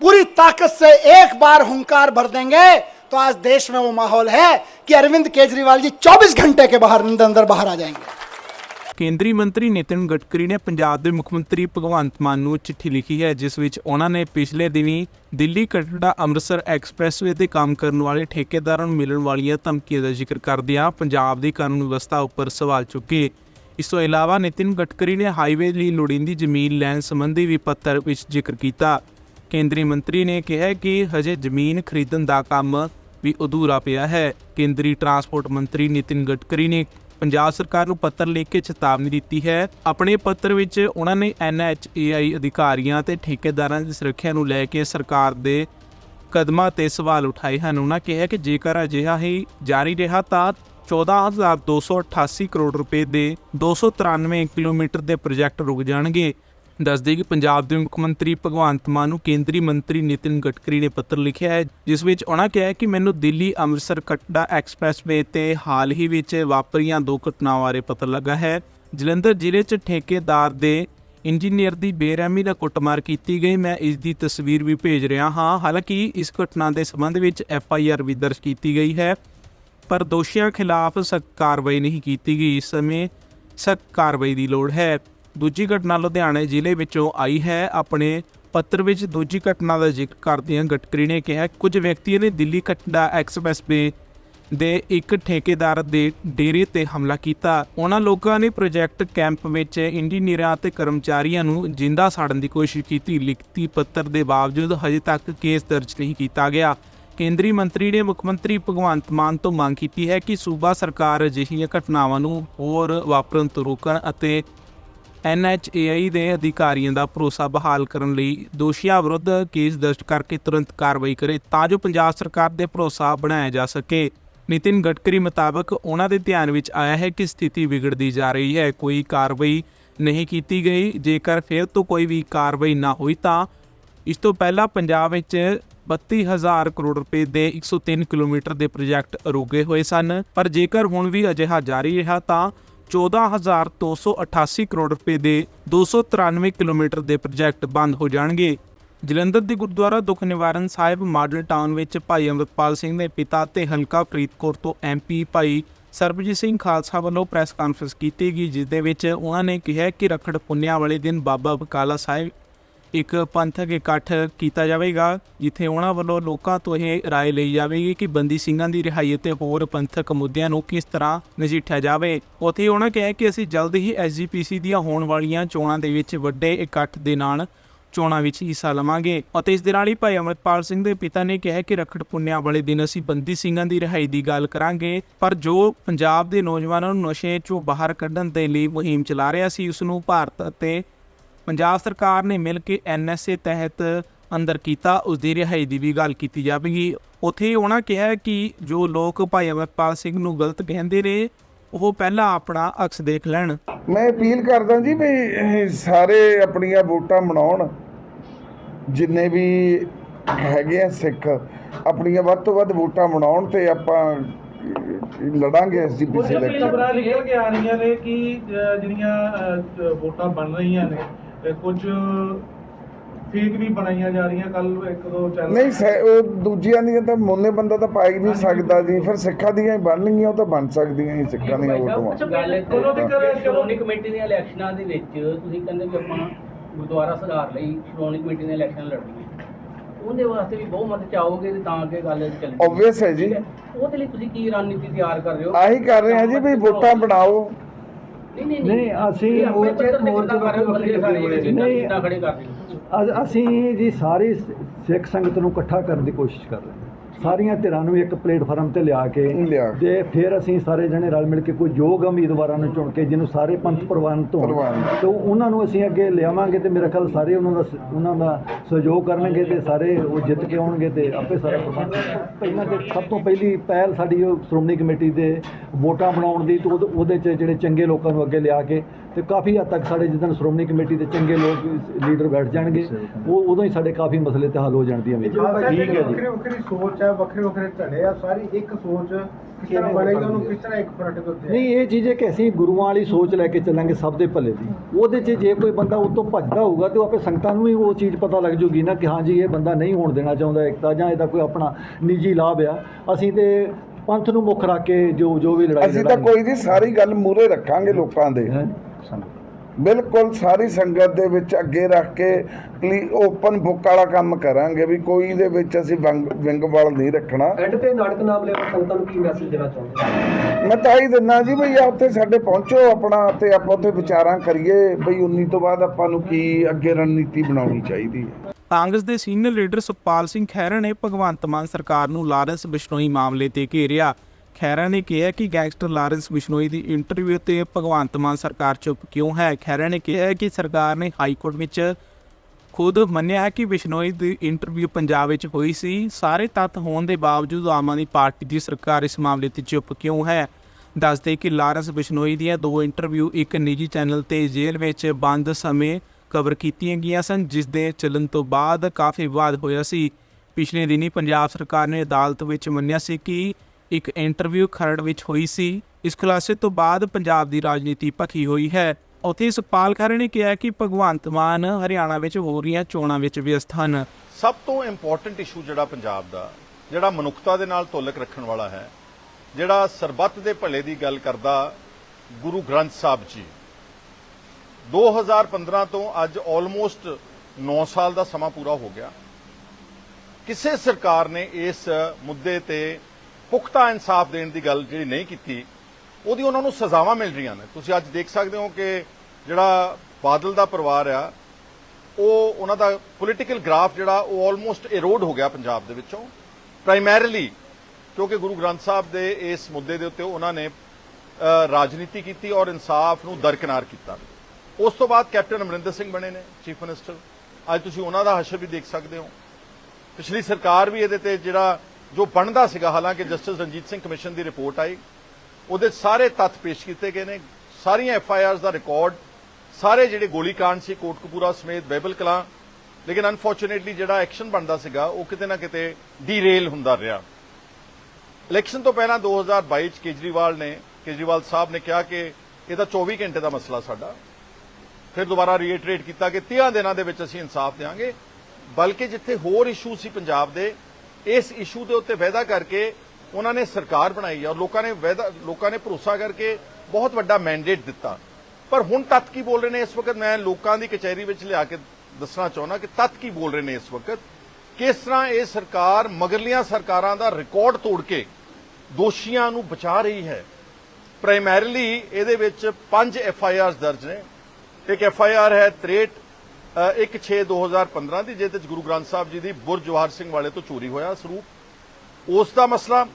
पूरी ताकत से एक बार हुंकार भर देंगे तो आज देश में वो माहौल है कि अरविंद केजरीवाल जी 24 घंटे के बाहर अंदर बाहर आ जाएँगे। ਕੇਂਦਰੀ ਮੰਤਰੀ ਨਿਤਿਨ ਗਡਕਰੀ ਨੇ ਪੰਜਾਬ ਦੇ ਮੁੱਖ ਮੰਤਰੀ ਭਗਵੰਤ ਮਾਨ ਨੂੰ ਚਿੱਠੀ ਲਿਖੀ ਹੈ, ਜਿਸ ਵਿੱਚ ਉਹਨਾਂ ਨੇ ਪਿਛਲੇ ਦਿਨੀ ਦਿੱਲੀ, ਕਟੜਾ, ਅੰਮ੍ਰਿਤਸਰ ਐਕਸਪ੍ਰੈਸਵੇ ਤੇ ਕੰਮ ਕਰਨ ਵਾਲੇ ਠੇਕੇਦਾਰਾਂ ਨੂੰ ਮਿਲਣ ਵਾਲੀਆਂ ਧਮਕੀਆਂ ਦਾ ਜ਼ਿਕਰ ਕਰਦਿਆਂ ਪੰਜਾਬ ਦੀ ਕਾਨੂੰਨ ਵਿਵਸਥਾ ਉੱਪਰ ਸਵਾਲ ਚੁੱਕੇ। ਇਸ ਤੋਂ ਇਲਾਵਾ ਨਿਤਿਨ ਗਡਕਰੀ ਨੇ ਹਾਈਵੇ ਲਈ ਲੋੜੀਂਦੀ ਜ਼ਮੀਨ ਲੈਣ ਸੰਬੰਧੀ ਵੀ ਪੱਤਰ ਵਿੱਚ ਜ਼ਿਕਰ ਕੀਤਾ। ਕੇਂਦਰੀ ਮੰਤਰੀ ਨੇ ਕਿਹਾ ਕਿ ਹਜੇ ਜ਼ਮੀਨ ਖਰੀਦਣ ਦਾ ਕੰਮ ਵੀ ਅਧੂਰਾ ਪਿਆ ਹੈ। ਕੇਂਦਰੀ ਟਰਾਂਸਪੋਰਟ ਮੰਤਰੀ ਨਿਤਿਨ ਗਡਕਰੀ ਨੇ ਪੰਜਾਬ ਸਰਕਾਰ ਨੂੰ ਪੱਤਰ ਲਿਖ ਕੇ ਚੇਤਾਵਨੀ ਦਿੱਤੀ ਹੈ। ਆਪਣੇ ਪੱਤਰ ਵਿੱਚ ਉਹਨਾਂ ਨੇ ਐਨਐਚਏਆਈ ਅਧਿਕਾਰੀਆਂ ਤੇ ਠੇਕੇਦਾਰਾਂ ਦੀ ਸੁਰੱਖਿਆ ਨੂੰ ਲੈ ਕੇ ਸਰਕਾਰ ਦੇ ਕਦਮਾਂ ਤੇ ਸਵਾਲ ਉਠਾਏ ਹਨ। ਉਹਨਾਂ ਕਿਹਾ ਕਿ ਜੇਕਰ ਅਜਿਹਾ ਹੀ ਜਾਰੀ ਰਿਹਾ ਤਾਂ 14288 ਕਰੋੜ ਰੁਪਏ ਦੇ 293 ਕਿਲੋਮੀਟਰ ਦੇ ਪ੍ਰੋਜੈਕਟ ਰੁਕ ਜਾਣਗੇ। ਦੱਸਦੇ ਕਿ ਪੰਜਾਬ ਦੇ ਮੁੱਖ ਮੰਤਰੀ ਭਗਵੰਤ ਮਾਨ ਨੂੰ ਕੇਂਦਰੀ ਮੰਤਰੀ ਨਿਤਿਨ ਗਡਕਰੀ ਨੇ ਪੱਤਰ ਲਿਖਿਆ ਹੈ, ਜਿਸ ਵਿੱਚ ਉਹਨਾਂ ਕਿਹਾ ਹੈ ਕਿ ਮੈਨੂੰ ਦਿੱਲੀ ਅੰਮ੍ਰਿਤਸਰ ਕਟੜਾ ਐਕਸਪ੍ਰੈਸਵੇ ਤੇ ਹਾਲ ਹੀ ਵਿੱਚ ਵਾਪਰੀਆਂ ਦੋ ਘਟਨਾਵਾਂ ਬਾਰੇ ਪਤਾ ਲੱਗਾ ਹੈ। ਜਲੰਧਰ ਜ਼ਿਲ੍ਹੇ 'ਚ ਠੇਕੇਦਾਰ ਦੇ ਇੰਜੀਨੀਅਰ ਦੀ ਬੇਰਹਿਮੀ ਨਾਲ ਕੁੱਟਮਾਰ ਕੀਤੀ ਗਈ। ਮੈਂ ਇਸ ਦੀ ਤਸਵੀਰ ਵੀ ਭੇਜ ਰਿਹਾ ਹਾਂ। ਹਾਲਾਂਕਿ ਇਸ ਘਟਨਾ ਦੇ ਸੰਬੰਧ ਵਿੱਚ ਐਫ ਆਈ ਆਰ ਵੀ ਦਰਜ ਕੀਤੀ ਗਈ ਹੈ, ਪਰ ਦੋਸ਼ੀਆਂ ਖਿਲਾਫ ਸਖਤ ਕਾਰਵਾਈ ਨਹੀਂ ਕੀਤੀ ਗਈ। ਇਸ ਸਮੇਂ ਸਖਤ ਕਾਰਵਾਈ ਦੀ ਲੋੜ ਹੈ। ਦੂਜੀ ਘਟਨਾ ਲੁਧਿਆਣੇ ਜ਼ਿਲ੍ਹੇ ਵਿੱਚੋਂ ਆਈ ਹੈ। ਆਪਣੇ ਪੱਤਰ ਵਿੱਚ ਦੂਜੀ ਘਟਨਾ ਦਾ ਜ਼ਿਕਰ ਕਰਦਿਆਂ ਗਟਕਰੀ ਨੇ ਕਿਹਾ, ਕੁਝ ਵਿਅਕਤੀਆਂ ਨੇ ਦਿੱਲੀ ਕਟੜਾ ਐਕਸਪ੍ਰੈਸਵੇ ਦੇ ਇੱਕ ਠੇਕੇਦਾਰ ਦੇ ਡੇਰੇ ਤੇ ਹਮਲਾ ਕੀਤਾ। ਉਹਨਾਂ ਲੋਕਾਂ ਨੇ ਪ੍ਰੋਜੈਕਟ ਕੈਂਪ ਵਿੱਚ ਇੰਜੀਨੀਅਰਾਂ ਅਤੇ ਕਰਮਚਾਰੀਆਂ ਨੂੰ ਜਿੰਦਾ ਸਾੜਨ ਦੀ ਕੋਸ਼ਿਸ਼ ਕੀਤੀ। ਲਿਖਤੀ ਪੱਤਰ ਦੇ ਬਾਵਜੂਦ ਹਜੇ ਤੱਕ ਕੇਸ ਦਰਜ ਨਹੀਂ ਕੀਤਾ ਗਿਆ। ਕੇਂਦਰੀ ਮੰਤਰੀ ਨੇ ਮੁੱਖ ਮੰਤਰੀ ਭਗਵੰਤ ਮਾਨ ਤੋਂ ਮੰਗ ਕੀਤੀ ਹੈ ਕਿ ਸੂਬਾ ਸਰਕਾਰ ਅਜਿਹੀਆਂ ਘਟਨਾਵਾਂ ਨੂੰ ਹੋਰ ਵਾਪਰਨ ਤੋਂ ਰੋਕਣ ਅਤੇ NHAI ਦੇ ਅਧਿਕਾਰੀਆਂ ਦਾ ਭਰੋਸਾ ਬਹਾਲ ਕਰਨ ਲਈ ਦੋਸ਼ੀਆਂ ਵਿਰੁੱਧ ਕੇਸ ਦਰਜ ਕਰਕੇ ਤੁਰੰਤ ਕਾਰਵਾਈ ਕਰੇ ਤਾਂ ਜੋ ਪੰਜਾਬ ਸਰਕਾਰ ਦੇ ਭਰੋਸਾ ਬਣਾਇਆ ਜਾ ਸਕੇ। ਨਿਤਿਨ ਗਡਕਰੀ ਮੁਤਾਬਕ ਉਹਨਾਂ ਦੇ ਧਿਆਨ ਵਿੱਚ ਆਇਆ ਹੈ ਕਿ ਸਥਿਤੀ ਵਿਗੜਦੀ ਜਾ ਰਹੀ ਹੈ। ਕੋਈ ਕਾਰਵਾਈ ਨਹੀਂ ਕੀਤੀ ਗਈ। ਜੇਕਰ ਫਿਰ ਤੋਂ ਕੋਈ ਵੀ ਕਾਰਵਾਈ ਨਾ ਹੋਈ ਤਾਂ ਇਸ ਤੋਂ ਪਹਿਲਾਂ ਪੰਜਾਬ ਵਿੱਚ 32000 ਕਰੋੜ ਰੁਪਏ ਦੇ 103 ਕਿਲੋਮੀਟਰ ਦੇ ਪ੍ਰੋਜੈਕਟ ਰੁਕੇ ਹੋਏ ਸਨ। ਪਰ ਜੇਕਰ ਹੁਣ ਵੀ ਅਜਿਹਾ ਜਾਰੀ ਰਿਹਾ ਤਾਂ 14288 ਕਰੋੜ ਰੁਪਏ ਦੇ 293 ਕਿਲੋਮੀਟਰ ਦੇ ਪ੍ਰੋਜੈਕਟ ਬੰਦ ਹੋ ਜਾਣਗੇ। ਜਲੰਧਰ ਦੇ ਗੁਰਦੁਆਰਾ ਦੁੱਖ ਨਿਵਾਰਨ ਸਾਹਿਬ ਮਾਡਲ ਟਾਊਨ ਵਿੱਚ ਭਾਈ ਅੰਮ੍ਰਿਤਪਾਲ ਸਿੰਘ ਦੇ ਪਿਤਾ ਤੇ ਹਲਕਾ ਫਰੀਦਕੋਟ ਤੋਂ ਐਮਪੀ ਭਾਈ ਸਰਬਜੀਤ ਸਿੰਘ ਖਾਲਸਾ ਵੱਲੋਂ ਪ੍ਰੈਸ ਕਾਨਫਰੰਸ ਕੀਤੀ ਗਈ, ਜਿਸ ਦੇ ਵਿੱਚ ਉਹਨਾਂ ਨੇ ਕਿਹਾ ਕਿ ਰਖੜ ਪੁੰਨਿਆ ਵਾਲੇ ਦਿਨ ਬਾਬਾ ਬਕਾਲਾ ਸਾਹਿਬ ਇੱਕ ਪੰਥਕ ਇਕੱਠ ਕੀਤਾ ਜਾਵੇਗਾ ਜਿੱਥੇ ਉਹਨਾਂ ਵੱਲੋਂ ਲੋਕਾਂ ਤੋਂ ਇਹ رائے ਲਈ ਜਾਵੇਗੀ ਕਿ ਬੰਦੀ ਸਿੰਘਾਂ ਦੀ ਰਿਹਾਈ ਅਤੇ ਹੋਰ ਪੰਥਕ ਮੁੱਦਿਆਂ ਨੂੰ ਕਿਸ ਤਰ੍ਹਾਂ ਨਜਿੱਠਿਆ ਜਾਵੇ ਉੱਥੇ ਉਹਨਾਂ ਕਿਹਾ ਕਿ ਅਸੀਂ ਜਲਦ ਹੀ ਐਸਜੀਪੀਸੀ ਦੀਆਂ ਹੋਣ ਵਾਲੀਆਂ ਚੋਣਾਂ ਦੇ ਵਿੱਚ ਵੱਡੇ ਇਕੱਠ ਦੇ ਨਾਲ ਚੋਣਾਂ ਵਿੱਚ ਹਿੱਸਾ ਲਵਾਂਗੇ ਅਤੇ ਇਸ ਦੇ ਨਾਲ ਹੀ ਭਾਈ ਅਮਰਪਾਲ ਸਿੰਘ ਦੇ ਪਿਤਾ ਨੇ ਕਿਹਾ ਕਿ ਰਖੜ ਪੁੰਨਿਆ ਵਾਲੇ ਦਿਨ ਅਸੀਂ ਬੰਦੀ ਸਿੰਘਾਂ ਦੀ ਰਿਹਾਈ ਦੀ ਗੱਲ ਕਰਾਂਗੇ ਪਰ ਜੋ ਪੰਜਾਬ ਦੇ ਨੌਜਵਾਨਾਂ ਨੂੰ ਨਸ਼ੇ ਚੋਂ ਬਾਹਰ ਕੱਢਣ ਦੇ ਲਈ ਮੁਹਿੰਮ ਚਲਾ ਰਿਹਾ ਸੀ ਉਸ ਨੂੰ ਭਾਰਤ ਅਤੇ ਪੰਜਾਬ ਸਰਕਾਰ ਨੇ ਮਿਲ ਕੇ ਐਨਐਸਏ ਤਹਿਤ ਅੰਦਰ ਕੀਤਾ ਉਸ ਦੀ ਰਿਹਾਈ ਦੀ ਵੀ ਗੱਲ ਕੀਤੀ ਜਾਵੇਗੀ। ਉਥੇ ਉਹਨਾਂ ਕਿਹਾ ਕਿ ਜੋ ਲੋਕ ਭਾਈ ਅਮਰਪਾਲ ਸਿੰਘ ਨੂੰ ਗਲਤ ਕਹਿੰਦੇ ਨੇ ਉਹ ਪਹਿਲਾਂ ਆਪਣਾ ਅਕਸ ਦੇਖ ਲੈਣ। ਮੈਂ ਅਪੀਲ ਕਰਦਾ ਜੀ ਵੀ ਸਾਰੇ ਆਪਣੀਆਂ ਵੋਟਾਂ ਬਣਾਉਣ ਜਿੰਨੇ ਵੀ ਹੈਗੇ ਆ ਸਿੱਖ ਆਪਣੀਆਂ ਵੱਧ ਤੋਂ ਵੱਧ ਵੋਟਾਂ ਬਣਾਉਣ ਤੇ ਆਪਾਂ ਲੜਾਂਗੇ ਐਸਜੀਪੀਸੀ ਕੁਝ ਇਲੈਕਸ਼ਨ ਖਬਰਾਂ ਨਿਕਲ ਕੇ ਆ ਰਹੀਆਂ ਨੇ ਕਿ ਜਿਹੜੀਆਂ ਵੋਟਾਂ ਬਣ ਰਹੀਆਂ ਨੇ ਇਹ ਕੁਝ ਫੇਕ ਵੀ ਬਣਾਈਆਂ ਜਾ ਰਹੀਆਂ ਕੱਲ ਇੱਕ ਦੋ ਚੱਲ ਨਹੀਂ ਸੈ- ਉਹ ਦੂਜਿਆਂ ਦੀਆਂ ਤਾਂ ਮੁੱਲੇ ਬੰਦਾ ਤਾਂ ਪਾ ਹੀ ਨਹੀਂ ਸਕਦਾ ਜੀ। ਫਿਰ ਸਿੱਖਾਂ ਦੀਆਂ ਹੀ ਬਣਨਗੀਆਂ ਉਹ ਤਾਂ ਬਣ ਸਕਦੀਆਂ ਹੀ ਸਿੱਖਾਂ ਦੀਆਂ ਵੋਟਾਂ ਗੱਲ ਇੱਥੇ ਉਦੋਂ ਤੱਕ ਕਿ ਚਲੋ- ਸ਼੍ਰੋਮਣੀ ਕਮੇਟੀ ਦੀਆਂ ਇਲੈਕਸ਼ਨਾਂ ਦੇ ਵਿੱਚ ਤੁਸੀਂ ਕਹਿੰਦੇ ਵੀ ਆਪਾਂ ਗੁਰਦੁਆਰਾ ਸੁਧਾਰ ਲਈ ਸ਼੍ਰੋਮਣੀ ਕਮੇਟੀ ਦੀਆਂ ਇਲੈਕਸ਼ਨ ਲੜਨੀਆਂ। ਉਹਦੇ ਵਾਸਤੇ ਵੀ ਬਹੁਮਤ ਚਾਹੋਗੇ ਤੇ ਤਾਂ ਕਿ ਗੱਲ ਚੱਲਦੀ Obvious ਹੈ ਜੀ। ਠੀਕ ਉਹਦੇ ਲਈ ਤੁਸੀਂ ਕੀ ਰਣਨੀਤੀ ਤਿਆਰ ਕਰ ਰਹੇ ਹੋ? ਆਹੀ ਕਰ ਰਹੇ ਹਾਂ ਜੀ ਵੀ ਵੋਟਾਂ ਬਣਾਓ। ਨਹੀਂ ਨਹੀਂ ਨਹੀਂ, ਅਸੀਂ ਮੋਰਚੇ- ਮੋਰਚੇ ਹੋ? ਵੱਖਰੇ ਨਹੀਂ। ਅ- ਅਸੀਂ ਜੀ ਸਾਰੀ ਸਿੱਖ ਸੰਗਤ ਨੂੰ ਇਕੱਠਾ ਕਰਨ ਦੀ ਕੋਸ਼ਿਸ਼ ਕਰ ਰਹੇ ਹਾਂ ਸਾਰੀਆਂ ਧਿਰਾਂ ਨੂੰ ਇੱਕ ਪਲੇਟਫਾਰਮ ਤੇ ਲਿਆ ਕੇ ਲਿਆ। ਤੇ ਫਿਰ ਅਸੀਂ ਸਾਰੇ ਜਣੇ ਰਲ ਮਿਲ ਕੇ ਕੋਈ ਯੋਗ ਉਮੀਦਵਾਰਾਂ ਨੂੰ ਚੁਣ ਕੇ ਜਿਹਨੂੰ ਸਾਰੇ ਪੰਥ ਪ੍ਰਵਾਨਿਤ ਹੋਣ ਪ੍ਰਵਾਨਿਤ। ਤੇ ਉਹਨਾਂ ਨੂੰ ਅਸੀਂ ਅੱਗੇ ਲਿਆਵਾਂਗੇ ਤੇ ਮੇਰਾ ਖਿਆਲ ਸਾਰੇ ਉਹਨਾਂ ਦਾ ਸ- ਉਹਨਾਂ ਦਾ ਸਹਿਯੋਗ ਕਰਨਗੇ ਤੇ ਸਾਰੇ ਉਹ ਜਿੱਤ ਕੇ ਆਉਣਗੇ ਤੇ ਆਪੇ ਸਾਰਾ ਕੁਝ ਪਹਿਲਾਂ ਤੇ ਸਭ ਤੋਂ ਪਹਿਲੀ ਪਹਿਲ ਸਾਡੀ ਉਹ ਸ਼੍ਰੋਮਣੀ ਕਮੇਟੀ ਦੇ ਵੋਟਾਂ ਬਣਾਉਣ ਦੀ ਤੇ ਉਹਦੇ- ਉਹਦੇ 'ਚ ਜਿਹੜੇ ਚੰਗੇ ਲੋਕਾਂ ਨੂੰ ਅੱਗੇ ਲਿਆ ਕੇ ਤੇ ਕਾਫੀ ਹੱਦ ਤੱਕ ਸਾਡੇ ਜਿੱਦਣ ਸ਼੍ਰੋਮਣੀ ਕਮੇਟੀ ਦੇ ਚੰਗੇ ਲੋਕ ਲੀਡਰ ਬੈਠ ਜਾਣਗੇ ਉਹ ਉਦੋਂ ਹੀ ਸਾਡੇ ਕਾਫੀ ਮਸਲੇ ਤੇ ਹੱਲ ਹੋ ਜਾਣਗੇ ਠੀਕ ਹੈ ਜੀ। ਵੱਖਰੀ ਵੱਖਰੀ ਸੋਚ ਹੈ ਵੱਖਰੇ ਵੱਖਰੇ ਧੜੇ ਆ ਸਾਰੀ ਇੱਕ ਸੋਚ ਕਿਸ ਤਰ੍ਹਾਂ ਬਣੇਗੀ ਉਹਨੂੰ ਕਿਸ ਤਰ੍ਹਾਂ ਇੱਕ ਫਰੰਟ ਦੇ ਉੱਤੇ ਨਹੀਂ ਇਹ ਚੀਜ਼ ਹੈ ਕਿ ਅਸੀਂ ਗੁਰੂਆਂ ਵਾਲੀ ਸੋਚ ਲੈ ਕੇ ਚੱਲਾਂਗੇ ਸਭ ਦੇ ਭਲੇ ਦੀ। ਉਹਦੇ 'ਚ ਜੇ ਕੋਈ ਬੰਦਾ ਉਹ ਤੋਂ ਭੱਜਦਾ ਹੋਊਗਾ ਤੇ ਉਹ ਆਪੇ ਸੰਗਤਾਂ ਨੂੰ ਵੀ ਉਹ ਚੀਜ਼ ਪਤਾ ਲੱਗ ਜੂਗੀ ਨਾ ਕਿ ਹਾਂ ਜੀ ਇਹ ਬੰਦਾ ਨਹੀਂ ਹੋਣ ਦੇਣਾ ਚਾਹੁੰਦਾ ਇੱਕ ਜਾਂ ਇਹਦਾ ਕੋਈ ਆਪਣਾ ਨਿੱਜੀ ਲਾਭ ਆ। ਅਸੀਂ ਤੇ ਪੰਥ ਨੂੰ ਮੁੱਖ ਰੱਖ ਕੇ ਜੋ ਜੋ ਵੀ ਲੜਾਈ ਅਸੀਂ ਤਾਂ ਕੋਈ ਨਹੀਂ ਸਾਰੀ ਗੱਲ ਮੂਰੇ ਰੱਖਾਂਗੇ ਲੋਕਾਂ ਦੇ। ਬਿਲਕੁਲ ਸਾਰੀ ਸੰਗਤ ਦੇ ਵਿੱਚ ਅੱਗੇ ਰੱਖ ਕੇ ਓਪਨ ਬੁੱਕ ਵਾਲਾ ਕੰਮ ਕਰਾਂਗੇ ਵੀ ਕੋਈ ਦੇ ਵਿੱਚ ਅਸੀਂ ਵਿੰਗ ਵਾਲ ਨਹੀਂ ਰੱਖਣਾ। ਐਂਡ ਤੇ ਨਾਟਕ ਨਾਮ ਲੈ ਸੰਗਤਾਂ ਨੂੰ ਕੀ ਮੈਸੇਜ ਦੇਣਾ ਚਾਹੁੰਦੇ ਮੈਂ ਤਾਂ ਹੀ ਦਿੰਦਾ ਜੀ ਬਈ ਆ ਉੱਥੇ ਸਾਡੇ ਪਹੁੰਚੋ ਆਪਣਾ ਤੇ ਆਪਾਂ ਉੱਥੇ ਵਿਚਾਰਾਂ ਕਰੀਏ ਬਈ 19 ਤੋਂ ਬਾਅਦ ਆਪਾਂ ਨੂੰ ਕੀ ਅੱਗੇ ਰਣਨੀਤੀ ਬਣਾਉਣੀ ਚਾਹੀਦੀ ਹੈ। ਕਾਂਗਰਸ ਦੇ ਸੀਨੀਅਰ ਲੀਡਰ ਸੁਖਪਾਲ ਸਿੰਘ ਖਹਿਰਾ ਨੇ ਭਗਵੰਤ ਮਾਨ ਸਰਕਾਰ ਨੂੰ ਲਾਰੈਂਸ ਬਿਸ਼ਨੋਈ ਮਾਮਲੇ ਤੇ ਘੇਰਿਆ। ਖਹਿਰਾ ਨੇ ਕਿਹਾ ਕਿ ਗੈਂਗਸਟਰ ਲਾਰੈਂਸ ਬਿਸ਼ਨੋਈ ਦੀ ਇੰਟਰਵਿਊ ਤੇ ਭਗਵੰਤ ਮਾਨ ਸਰਕਾਰ ਚੁੱਪ ਕਿਉਂ ਹੈ? ਖਹਿਰਾ ਨੇ ਕਿਹਾ ਕਿ ਸਰਕਾਰ ਨੇ ਹਾਈ ਕੋਰਟ ਵਿੱਚ ਖੁਦ ਮੰਨਿਆ ਹੈ ਕਿ ਬਿਸ਼ਨੋਈ ਦੀ ਇੰਟਰਵਿਊ ਪੰਜਾਬ ਵਿੱਚ ਹੋਈ ਸੀ। ਸਾਰੇ ਤੱਥ ਹੋਣ ਦੇ ਬਾਵਜੂਦ ਆਮ ਆਦਮੀ ਪਾਰਟੀ ਦੀ ਸਰਕਾਰ ਇਸ ਮਾਮਲੇ ਤੇ ਚੁੱਪ ਕਿਉਂ ਹੈ? ਦੱਸਦੇ ਕਿ ਲਾਰੈਂਸ ਬਿਸ਼ਨੋਈ ਦੀਆਂ ਦੋ ਇੰਟਰਵਿਊ ਇੱਕ ਨਿੱਜੀ ਚੈਨਲ ਤੇ ਜੇਲ੍ਹ ਵਿੱਚ ਬੰਦ ਸਮੇਂ ਕਵਰ ਕੀਤੀਆਂ ਗਈਆਂ ਸਨ, ਜਿਸ ਦੇ ਚੱਲਣ ਤੋਂ ਬਾਅਦ ਕਾਫੀ ਵਿਵਾਦ ਹੋਇਆ ਸੀ। ਪਿਛਲੇ ਦਿਨੀ ਪੰਜਾਬ ਸਰਕਾਰ ਨੇ ਅਦਾਲਤ ਵਿੱਚ ਮੰਨਿਆ ਸੀ ਕਿ ਇੱਕ ਇੰਟਰਵਿਊ ਖਰੜ ਵਿੱਚ ਹੋਈ ਸੀ। ਇਸ ਖੁਲਾਸੇ ਤੋਂ ਬਾਅਦ ਪੰਜਾਬ ਦੀ ਰਾਜਨੀਤੀ ਭਖੀ ਹੋਈ ਹੈ। ਉੱਥੇ ਸੁਖਪਾਲ ਖਹਿਰਾ ਨੇ ਕਿਹਾ ਕਿ ਭਗਵੰਤ ਮਾਨ ਹਰਿਆਣਾ ਵਿੱਚ ਹੋ ਰਹੀਆਂ ਚੋਣਾਂ ਵਿੱਚ ਵਿਅਸਤ ਹਨ। ਸਭ ਤੋਂ ਇੰਪੋਰਟੈਂਟ ਇਸ਼ੂ ਜਿਹੜਾ ਪੰਜਾਬ ਦਾ, ਜਿਹੜਾ ਮਨੁੱਖਤਾ ਦੇ ਨਾਲ ਤੁਲਕ ਰੱਖਣ ਵਾਲਾ ਹੈ, ਜਿਹੜਾ ਸਰਬੱਤ ਦੇ ਭਲੇ ਦੀ ਗੱਲ ਕਰਦਾ ਗੁਰੂ ਗ੍ਰੰਥ ਸਾਹਿਬ ਜੀ। 2015 ਤੋਂ ਅੱਜ ਆਲਮੋਸਟ 9 ਸਾਲ ਦਾ ਸਮਾਂ ਪੂਰਾ ਹੋ ਗਿਆ। ਕਿਸੇ ਸਰਕਾਰ ਨੇ ਇਸ ਮੁੱਦੇ ਤੇ ਪੁਖਤਾ ਇਨਸਾਫ ਦੇਣ ਦੀ ਗੱਲ ਜਿਹੜੀ ਨਹੀਂ ਕੀਤੀ, ਉਹਦੀ ਉਹਨਾਂ ਨੂੰ ਸਜ਼ਾਵਾਂ ਮਿਲ ਰਹੀਆਂ ਨੇ। ਤੁਸੀਂ ਅੱਜ ਦੇਖ ਸਕਦੇ ਹੋ ਕਿ ਜਿਹੜਾ ਬਾਦਲ ਦਾ ਪਰਿਵਾਰ ਆ, ਉਹ ਉਹਨਾਂ ਦਾ ਪੋਲੀਟੀਕਲ ਗ੍ਰਾਫ ਜਿਹੜਾ, ਉਹ ਆਲਮੋਸਟ ਇਰੋਡ ਹੋ ਗਿਆ ਪੰਜਾਬ ਦੇ ਵਿੱਚੋਂ। ਪ੍ਰਾਇਮਰੀਲੀ ਕਿਉਂਕਿ ਗੁਰੂ ਗ੍ਰੰਥ ਸਾਹਿਬ ਦੇ ਇਸ ਮੁੱਦੇ ਦੇ ਉੱਤੇ ਉਹਨਾਂ ਨੇ ਰਾਜਨੀਤੀ ਕੀਤੀ ਔਰ ਇਨਸਾਫ ਨੂੰ ਦਰਕਿਨਾਰ ਕੀਤਾ। ਉਸ ਤੋਂ ਬਾਅਦ ਕੈਪਟਨ ਅਮਰਿੰਦਰ ਸਿੰਘ ਬਣੇ ਨੇ, ਚੀਫ ਮਿਨਿਸਟਰ। ਅੱਜ ਤੁਸੀਂ ਉਹਨਾਂ ਦਾ ਹਸ਼ਰ ਵੀ ਦੇਖ ਸਕਦੇ ਹੋ। ਪਿਛਲੀ ਸਰਕਾਰ ਵੀ ਇਹਦੇ ਤੇ ਜਿਹੜਾ ਜੋ ਬਣਦਾ ਸੀਗਾ, ਹਾਲਾਂਕਿ ਜਸਟਿਸ ਰਣਜੀਤ ਸਿੰਘ ਕਮਿਸ਼ਨ ਦੀ ਰਿਪੋਰਟ ਆਈ, ਉਹਦੇ ਸਾਰੇ ਤੱਥ ਪੇਸ਼ ਕੀਤੇ ਗਏ ਨੇ, ਸਾਰੀਆਂ ਐਫ ਆਈ ਆਰਸ ਦਾ ਰਿਕਾਰਡ, ਸਾਰੇ ਜਿਹੜੇ ਗੋਲੀकांड ਸੀ ਕੋਟਕਪੂਰਾ ਸਮੇਤ ਬਾਈਬਲ ਕਲਾਂ, ਲੇਕਿਨ ਅਨਫੋਰਚੂਨੇਟਲੀ ਜਿਹੜਾ ਐਕਸ਼ਨ ਬਣਦਾ ਸੀਗਾ, ਉਹ ਕਿਤੇ ਨਾ ਕਿਤੇ ਡੀਰੇਲ ਹੁੰਦਾ ਰਿਹਾ। ਇਲੈਕਸ਼ਨ ਤੋਂ ਪਹਿਲਾਂ 2022 ਚ ਕੇਜਰੀਵਾਲ ਨੇ, ਕੇਜਰੀਵਾਲ ਸਾਹਿਬ ਨੇ ਕਿਹਾ ਕਿ ਇਹ ਤਾਂ 24 ਘੰਟੇ ਦਾ ਮਸਲਾ ਸਾਡਾ। ਫਿਰ ਦੁਬਾਰਾ ਰੀਇਟਰੇਟ ਕੀਤਾ ਕਿ 30 ਦਿਨਾਂ ਦੇ ਵਿੱਚ ਅਸੀਂ ਇਨਸਾਫ ਦੇਵਾਂਗੇ ਬਲਕਿ ਜਿੱਥੇ ਹੋਰ ਇਸ਼ੂ ਸੀ ਪੰਜਾਬ ਦੇ ਇਸ ਇਸ਼ੂ ਦੇ ਉੱਤੇ ਵਾਅਦਾ ਕਰਕੇ ਉਹਨਾਂ ਨੇ ਸਰਕਾਰ ਬਣਾਈ ਔਰ ਲੋਕਾਂ ਨੇ ਵਾਅਦਾ, ਲੋਕਾਂ ਨੇ ਭਰੋਸਾ ਕਰਕੇ ਬਹੁਤ ਵੱਡਾ ਮੈਂਡੇਟ ਦਿੱਤਾ। ਪਰ ਹੁਣ ਤੱਤ ਕੀ ਬੋਲ ਰਹੇ ਨੇ ਇਸ ਵਕਤ? ਮੈਂ ਲੋਕਾਂ ਦੀ ਕਚਹਿਰੀ ਵਿੱਚ ਲਿਆ ਕੇ ਦੱਸਣਾ ਚਾਹੁੰਦਾ ਕਿ ਤੱਤ ਕੀ ਬੋਲ ਰਹੇ ਨੇ ਇਸ ਵਕਤ? ਕਿਸ ਤਰ੍ਹਾਂ ਇਹ ਸਰਕਾਰ ਮਗਰਲੀਆਂ ਸਰਕਾਰਾਂ ਦਾ ਰਿਕਾਰਡ ਤੋੜ ਕੇ ਦੋਸ਼ੀਆਂ ਨੂੰ ਬਚਾ ਰਹੀ ਹੈ? ਪ੍ਰਾਇਮਰੀਲੀ ਇਹਦੇ ਵਿੱਚ ਪੰਜ ਐਫ ਆਈ ਆਰਸ ਦਰਜ ਨੇ। ਇੱਕ ਐਫ ਆਈ ਆਰ ਹੈ 63 1/6/2015 ਦੀ ਜਿਹਦੇ ਵਿੱਚ ਗੁਰੂ ਗ੍ਰੰਥ ਸਾਹਿਬ ਜੀ ਦੀ ਬੁਰਜ ਜਵਾਹਰ ਸਿੰਘ ਵਾਲੇ ਤੋਂ ਚੋਰੀ ਹੋਇਆ ਸਰੂਪ। ਉਸ ਦਾ ਮਸਲਾ